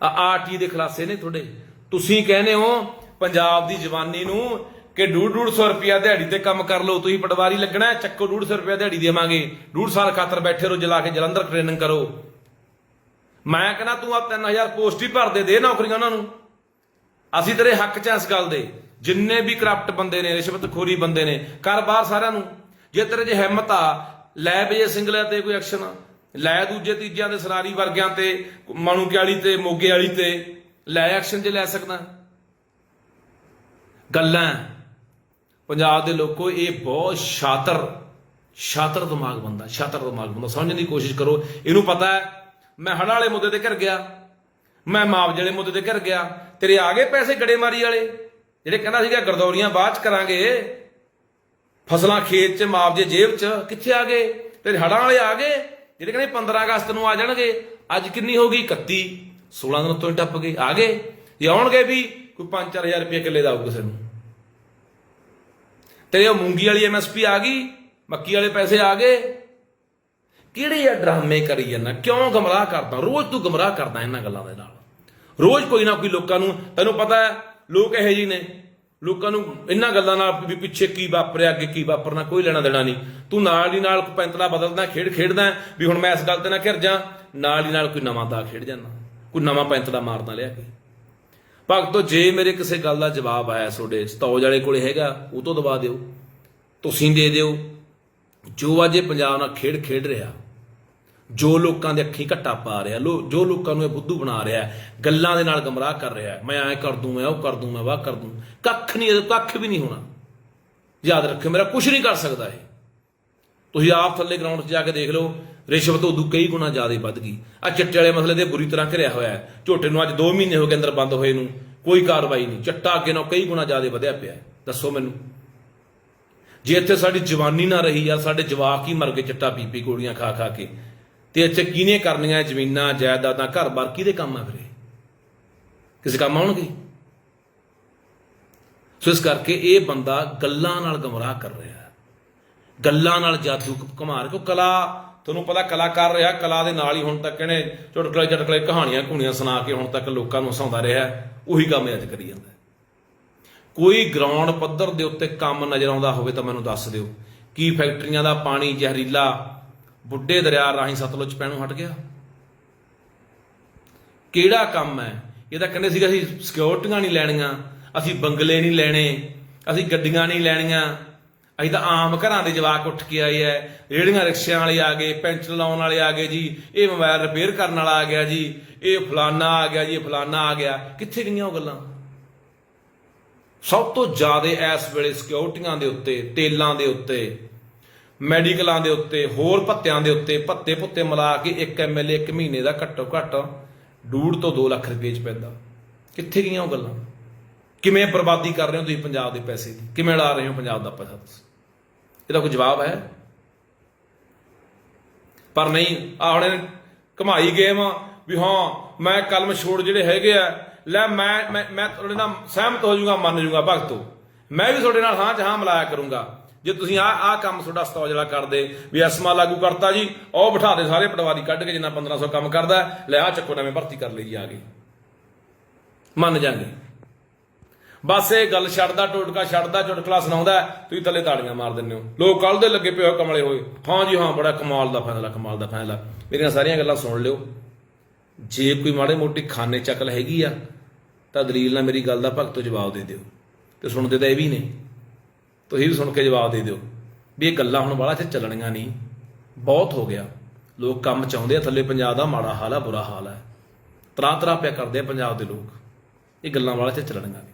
ਆ ਆਰਟੀ ਦੇ ਖਲਾਸੇ ਨੇ ਤੁਹਾਡੇ। ਤੁਸੀਂ ਕਹਿੰਦੇ ਹੋ ਪੰਜਾਬ ਦੀ ਜਵਾਨੀ ਨੂੰ ਕਿ 2-250 ਰੁਪਿਆ ਦਿਹਾੜੀ ਤੇ ਕੰਮ ਕਰ ਲਓ ਤੁਸੀਂ ਪਟਵਾਰੀ ਲੱਗਣਾ ਹੈ, ਚੱਕੋ 150 ਰੁਪਿਆ ਦਿਹਾੜੀ ਦੇਵਾਂਗੇ। ਡੂਢ ਸਾਲ ਖਾਤਰ ਬੈਠੇ ਰਹੋ ਜਲਾ ਕੇ ਜਲੰਧਰ ਟ੍ਰੇਨਿੰਗ ਕਰੋ। ਮੈਂ ਕਹਿੰਦਾ ਤੂੰ ਆ 3000 ਪੋਸਟ ਹੀ ਭਰ ਦੇ ਦੇ ਨੌਕਰੀਆਂ ਉਹਨਾਂ ਨੂੰ। ਅਸੀਂ ਤੇਰੇ ਹੱਕ 'ਚ ਹਾਂ ਇਸ ਗੱਲ ਦੇ। ਜਿੰਨੇ ਵੀ ਕਰਪਟ ਬੰਦੇ ਨੇ, ਰਿਸ਼ਵਤਖੋਰੀ ਬੰਦੇ ਨੇ ਕਰ ਬਾਹਰ ਸਾਰਿਆਂ ਨੂੰ। ਜੇ ਤੇਰੇ 'ਚ ਹਿੰਮਤ ਆ, ਲੈ ਵਿਜੇ ਸਿੰਗਲਾ ਤੇ ਕੋਈ ਐਕਸ਼ਨ ਲੈ ਦੂਜੇ ਤੀਜਿਆਂ ਦੇ ਸਰਾਰੀ ਵਰਗਿਆਂ ਤੇ ਮਾਣੂਕੇ ਵਾਲੀ ਤੇ, ਮੋਗੇ ਵਾਲੀ ਤੇ, ਲੈ ਐਕਸ਼ਨ ਜੇ ਲੈ ਸਕਦਾ। ਗੱਲਾਂ। ਪੰਜਾਬ ਦੇ ਲੋਕੋ, ਇਹ ਬਹੁਤ ਸ਼ਾਤਰ ਸ਼ਾਤਰ ਦਿਮਾਗ ਬੰਦਾ, ਸ਼ਾਤਰ ਦਿਮਾਗ ਬੰਦਾ। ਸਮਝਣ ਦੀ ਕੋਸ਼ਿਸ਼ ਕਰੋ। ਇਹਨੂੰ ਪਤਾ ਹੈ ਮੈਂ ਹੜ੍ਹ ਵਾਲੇ ਮੁੱਦੇ ਤੇ ਘਿਰ ਗਿਆ। ਮੈਂ ਮੁਆਵਜ਼ੇ ਵਾਲੇ ਮੁੱਦੇ ਤੇ ਘਿਰ ਗਿਆ। ਤੇਰੇ ਆ ਗਏ ਪੈਸੇ ਗੜੇਮਾਰੀ ਵਾਲੇ, ਜਿਹੜੇ ਕਹਿੰਦਾ ਸੀਗਾ ਗਰਦੌਰੀਆਂ ਬਾਅਦ ਚ ਕਰਾਂਗੇ। ਫਸਲਾਂ ਖੇਤ 'ਚ ਮੁਆਵਜ਼ੇ ਜੇਬ 'ਚ, ਕਿੱਥੇ ਆ ਗਏ? ਤੇਰੇ ਹੜਾਂ ਵਾਲੇ ਆ ਗਏ, ਜਿਹੜੇ ਕਹਿੰਦੇ 15 ਅਗਸਤ ਨੂੰ ਆ ਜਾਣਗੇ। ਅੱਜ ਕਿੰਨੀ ਹੋ ਗਈ? 31 16 ਦਿਨ ਤੋਂ ਹੀ ਟੱਪ ਗਏ, ਆ ਗਏ। ਜੇ ਆਉਣਗੇ ਵੀ ਕੋਈ 5-4000 ਰੁਪਏ ਕਿੱਲੇ ਦਾ ਆਊ ਕਿਸੇ ਨੂੰ। ਤੇਰੇ ਉਹ ਮੂੰਗੀ ਵਾਲੀ ਐਮਐਸਪੀ ਆ ਗਈ, ਮੱਕੀ ਵਾਲੇ ਪੈਸੇ ਆ ਗਏ। ਕਿਹੜੇ ਆ ਡਰਾਮੇ ਕਰੀ ਜਾਂਦਾ? ਕਿਉਂ ਗਮਰਾਹ ਕਰਦਾ? ਰੋਜ਼ ਤੂੰ ਗਮਰਾਹ ਕਰਦਾ ਇਹਨਾਂ ਗੱਲਾਂ ਦੇ ਨਾਲ। ਰੋਜ਼ ਕੋਈ ਨਾ ਕੋਈ ਲੋਕਾਂ ਨੂੰ, ਤੈਨੂੰ ਪਤਾ ਹੈ, ਲੋਕ ਇਹੋ ਜਿਹੇ ਨੇ। ਲੋਕਾਂ ਨੂੰ ਇਹਨਾਂ ਗੱਲਾਂ ਨਾਲ ਵੀ ਪਿੱਛੇ ਕੀ ਵਾਪਰਿਆ, ਅੱਗੇ ਕੀ ਵਾਪਰਨਾ, ਕੋਈ ਲੈਣਾ ਦੇਣਾ ਨਹੀਂ। ਤੂੰ ਨਾਲ ਹੀ ਨਾਲ ਪੈਂਤਲਾ ਬਦਲਦਾ, ਖੇਡ ਖੇਡਦਾ ਵੀ ਹੁਣ ਮੈਂ ਇਸ ਗੱਲ ਤੇ ਨਾ ਘਿਰ ਜਾ ਨਾਲ ਹੀ ਨਾਲ ਕੋਈ ਨਵਾਂ ਦਾ ਖੇਡ ਜਾਂਦਾ। ਕੋਈ ਨਵਾਂ ਪੈਂਤਲਾ ਮਾਰਦਾ ਲਿਆ ਕੇ। ਭਗਤੋ, ਜੇ ਮੇਰੇ ਕਿਸੇ ਗੱਲ ਦਾ ਜਵਾਬ ਆਇਆ ਤੁਹਾਡੇ, ਸਤੌਜ ਵਾਲੇ ਕੋਲੇ ਹੈਗਾ, ਉਹ ਤੋਂ ਦਬਾ ਦਿਓ। ਤੁਸੀਂ ਦੇ ਦਿਓ। ਜੋ ਅਜੇ ਪੰਜਾਬ ਨਾਲ ਖੇਡ ਖੇਡ ਰਿਹਾ ਜੋ ਲੋਕਾਂ ਦੇ ਅੱਖੀਂ ਘੱਟਾ ਪਾ ਰਿਹਾ, ਲੋ ਜੋ ਲੋਕਾਂ ਨੂੰ ਇਹ ਬੁੱਧੂ ਬਣਾ ਰਿਹਾ ਗੱਲਾਂ ਦੇ ਨਾਲ ਗਮਰਾਹ ਕਰ ਰਿਹਾ ਮੈਂ ਐਂ ਕਰ ਦੂੰ, ਮੈਂ ਉਹ ਕਰ ਦੂੰ, ਮੈਂ ਵਾਹ ਕਰ ਦੂੰ, ਕੱਖ ਨਹੀਂ, ਇਹਦੇ ਕੱਖ ਵੀ ਨਹੀਂ ਹੋਣਾ। ਯਾਦ ਰੱਖਿਓ, ਮੇਰਾ ਕੁਝ ਨਹੀਂ ਕਰ ਸਕਦਾ ਇਹ। ਤੁਸੀਂ ਆਪ ਥੱਲੇ ਗਰਾਊਂਡ 'ਚ ਜਾ ਕੇ ਦੇਖ ਲਓ, ਰਿਸ਼ਵਤ ਉਦੋਂ ਕਈ ਗੁਣਾ ਜ਼ਿਆਦਾ ਵੱਧ ਗਈ। ਆ ਚਿੱਟੇ ਵਾਲੇ ਮਸਲੇ ਤੇ ਬੁਰੀ ਤਰ੍ਹਾਂ ਘਿਰਿਆ ਹੋਇਆ ਹੈ। ਝੋਟੇ ਨੂੰ ਅੱਜ 2 ਮਹੀਨੇ ਹੋ ਗਏ ਅੰਦਰ ਬੰਦ ਹੋਏ ਨੂੰ, ਕੋਈ ਕਾਰਵਾਈ ਨਹੀਂ। ਚਿੱਟਾ ਅੱਗੇ ਨਾਲੋਂ ਕਈ ਗੁਣਾ ਜ਼ਿਆਦਾ ਵਧਿਆ ਪਿਆ ਦੱਸੋ ਮੈਨੂੰ। ਜੇ ਇੱਥੇ ਸਾਡੀ ਜਵਾਨੀ ਨਾ ਰਹੀ ਜਾਂ ਸਾਡੇ ਜਵਾਕ ਹੀ ਮਰ ਗਏ ਚਿੱਟਾ ਪੀਪੀ ਗੋਲੀਆਂ ਖਾ ਖਾ ਕੇ ਤੇ ਇੱਥੇ ਕਿਹਨੇ ਕਰਨੀਆਂ ਜ਼ਮੀਨਾਂ, ਜਾਇਦਾਦਾਂ, ਘਰ-ਬਾਰ ਕਿਹਦੇ ਕੰਮ ਆ ਫਿਰੇ ਕਿਸੇ ਕੰਮ ਆਉਣਗੇ? ਸੋ ਇਸ ਕਰਕੇ ਇਹ ਬੰਦਾ ਗੱਲਾਂ ਨਾਲ ਗਮਰਾਹ ਕਰ ਰਿਹਾ ਗੱਲਾਂ ਨਾਲ ਜਾਦੂ ਘੁਮਾ ਰਿਹਾ, ਕਿਉਂ ਕਲਾ, ਤੁਹਾਨੂੰ ਪਤਾ ਕਲਾ ਕਰ ਰਿਹਾ, ਕਲਾ ਦੇ ਨਾਲ ਹੀ ਹੁਣ ਤੱਕ ਇਹਨੇ ਚੁਟਕਲੇ ਚਟਕਲੇ ਕਹਾਣੀਆਂ ਕਹਾਣੀਆਂ ਸੁਣਾ ਕੇ ਹੁਣ ਤੱਕ ਲੋਕਾਂ ਨੂੰ ਹਸਾਉਂਦਾ ਰਿਹਾ ਉਹੀ ਕੰਮ ਅੱਜ ਕਰੀ ਜਾਂਦਾ ਕੋਈ ਗਰਾਊਂਡ ਪੱਧਰ ਦੇ ਉੱਤੇ ਕੰਮ ਨਜ਼ਰ ਆਉਂਦਾ ਹੋਵੇ ਤਾਂ ਮੈਨੂੰ ਦੱਸ ਦਿਓ। ਕੀ ਫੈਕਟਰੀਆਂ ਦਾ ਪਾਣੀ, ਜ਼ਹਿਰੀਲਾ ਬੁੱਢੇ ਦਰਿਆ ਰਾਹੀਂ ਸਤਲੁਜ ਪੈਣੋਂ ਹਟ ਗਿਆ। ਕਿਹੜਾ ਕੰਮ ਹੈ? ਇਹ ਤਾਂ ਕਹਿੰਦੇ ਸੀਗਾ, ਅਸੀਂ ਸਿਕਿਉਰਟੀਆਂ ਨਹੀਂ ਲੈਣੀਆਂ, ਅਸੀਂ ਬੰਗਲੇ ਨਹੀਂ ਲੈਣੇ, ਅਸੀਂ ਗੱਡੀਆਂ ਨਹੀਂ ਲੈਣੀਆਂ। ਅਸੀਂ ਤਾਂ ਆਮ ਘਰਾਂ ਦੇ ਜਵਾਕ ਉੱਠ ਕੇ ਆਏ ਐ। ਰੇੜੀਆਂ ਰਿਕਸ਼ਿਆਂ ਵਾਲੇ ਆ ਗਏ, ਪੈਂਚਰ ਲਾਉਣ ਵਾਲੇ ਆ ਗਏ ਜੀ, ਇਹ ਮੋਬਾਈਲ ਰਿਪੇਅਰ ਕਰਨ ਵਾਲਾ ਆ ਗਿਆ ਜੀ, ਇਹ ਫਲਾਨਾ ਆ ਗਿਆ ਜੀ, ਇਹ ਫਲਾਨਾ ਆ ਗਿਆ। ਕਿੱਥੇ ਗਈਆਂ ਉਹ ਗੱਲਾਂ? ਸਭ ਤੋਂ ਜ਼ਿਆਦਾ ਇਸ ਵੇਲੇ ਸਿਕਿਉਰਟੀਆਂ ਦੇ ਉੱਤੇ, ਤੇਲਾਂ ਦੇ ਉੱਤੇ ਮੈਡੀਕਲਾਂ ਦੇ ਉੱਤੇ, ਹੋਰ ਭੱਤਿਆਂ ਦੇ ਉੱਤੇ ਭੱਤੇ ਭੁੱਤੇ ਮਿਲਾ ਕੇ 1 ਐਮਐਲਏ ਇੱਕ ਮਹੀਨੇ ਦਾ ਘੱਟੋ ਘੱਟ ਡੂਢ ਤੋਂ 2 ਲੱਖ ਰੁਪਏ ਚ ਪੈਂਦਾ। ਕਿੱਥੇ ਗਈਆਂ ਉਹ ਗੱਲਾਂ? ਕਿਵੇਂ ਬਰਬਾਦੀ ਕਰ ਰਹੇ ਹੋ ਤੁਸੀਂ ਪੰਜਾਬ ਦੇ ਪੈਸੇ ਦੀ? ਕਿਵੇਂ ਲਾ ਰਹੇ ਹੋ ਪੰਜਾਬ ਦਾ ਪੈਸਾ ਤੁਸੀਂ? ਇਹਦਾ ਕੋਈ ਜਵਾਬ ਹੈ? ਪਰ ਨਹੀਂ, ਆ ਹੁਣ ਇਹਨੇ ਕਮਾਈ ਗੇਮ ਵੀ ਹਾਂ, ਮੈਂ ਕਲਮ ਛੋੜ ਜਿਹੜੇ ਹੈਗੇ ਆ, ਲੈ ਮੈਂ ਮੈਂ ਮੈਂ ਤੁਹਾਡੇ ਨਾਲ ਸਹਿਮਤ ਹੋ ਜਾਊਗਾ, ਮੰਨ ਜਾਊਗਾ, ਭਗਤੋ। ਮੈਂ ਵੀ ਤੁਹਾਡੇ ਨਾਲ ਹਾਂ ਚ ਹਾਂ ਮਿਲਾਇਆ ਕਰੂੰਗਾ। ਜੇ ਤੁਸੀਂ ਆ ਆ ਕੰਮ ਤੁਹਾਡਾ ਸਤੌਜਲਾ ਕਰਦੇ, ਵੀ ਐਸਮਾ ਲਾਗੂ ਕਰਤਾ ਜੀ, ਉਹ ਬਿਠਾ ਦੇ ਸਾਰੇ ਪਟਵਾਰੀ ਕੱਢ ਕੇ ਜਿੰਨਾ 1500 ਕੰਮ ਕਰਦਾ ਲੈ ਆ ਚੱਕੋ ਨਵੇਂ ਭਰਤੀ ਕਰ ਲਈ ਜੀ ਆ ਗਏ ਮੰਨ ਜਾਗੇ। ਬਸ ਇਹ ਗੱਲ ਛੱਡਦਾ, ਟੋਟਕਾ ਛੱਡਦਾ, ਚੁਟਕਲਾ ਸੁਣਾਉਂਦਾ ਤੁਸੀਂ ਥੱਲੇ ਤਾੜੀਆਂ ਮਾਰ ਦਿੰਦੇ ਹੋ। ਲੋਕ ਕੱਲ ਦੇ ਲੱਗੇ ਪਏ ਹੋ ਕਮਲੇ ਹੋਏ। ਹਾਂ ਜੀ, ਹਾਂ, ਬੜਾ ਕਮਾਲ ਦਾ ਫੈਸਲਾ, ਕਮਾਲ ਦਾ ਫੈਸਲਾ। ਮੇਰੀਆਂ ਸਾਰੀਆਂ ਗੱਲਾਂ ਸੁਣ ਲਿਓ। ਜੇ ਕੋਈ ਮਾੜੇ ਮੋਟੀ ਖਾਨੇ ਚੱਕਲ ਹੈਗੀ ਆ, ਤਾਂ ਦਲੀਲ ਨਾਲ ਮੇਰੀ ਗੱਲ ਦਾ ਭਗਤੋ ਜਵਾਬ ਦੇ ਦਿਓ। ਤੇ ਸੁਣਦੇ ਤਾਂ ਇਹ ਵੀ ਨੇ। ਤੁਸੀਂ ਵੀ ਸੁਣ ਕੇ ਜਵਾਬ ਦੇ ਦਿਓ ਵੀ ਇਹ ਗੱਲਾਂ ਹੁਣ ਬਾਹਲਾ ਇੱਥੇ ਚੱਲਣੀਆਂ ਨਹੀਂ। ਬਹੁਤ ਹੋ ਗਿਆ। ਲੋਕ ਕੰਮ ਚਾਹੁੰਦੇ ਆ, ਥੱਲੇ ਪੰਜਾਬ ਦਾ ਮਾੜਾ ਹਾਲ ਆ, ਬੁਰਾ ਹਾਲ ਹੈ ਤਰਾ ਤਰਾ ਪਿਆ ਕਰਦੇ ਆ ਪੰਜਾਬ ਦੇ ਲੋਕ। ਇਹ ਗੱਲਾਂ ਵਾਲਾ ਇੱਥੇ ਚੱਲਣੀਆਂ ਨਹੀਂ।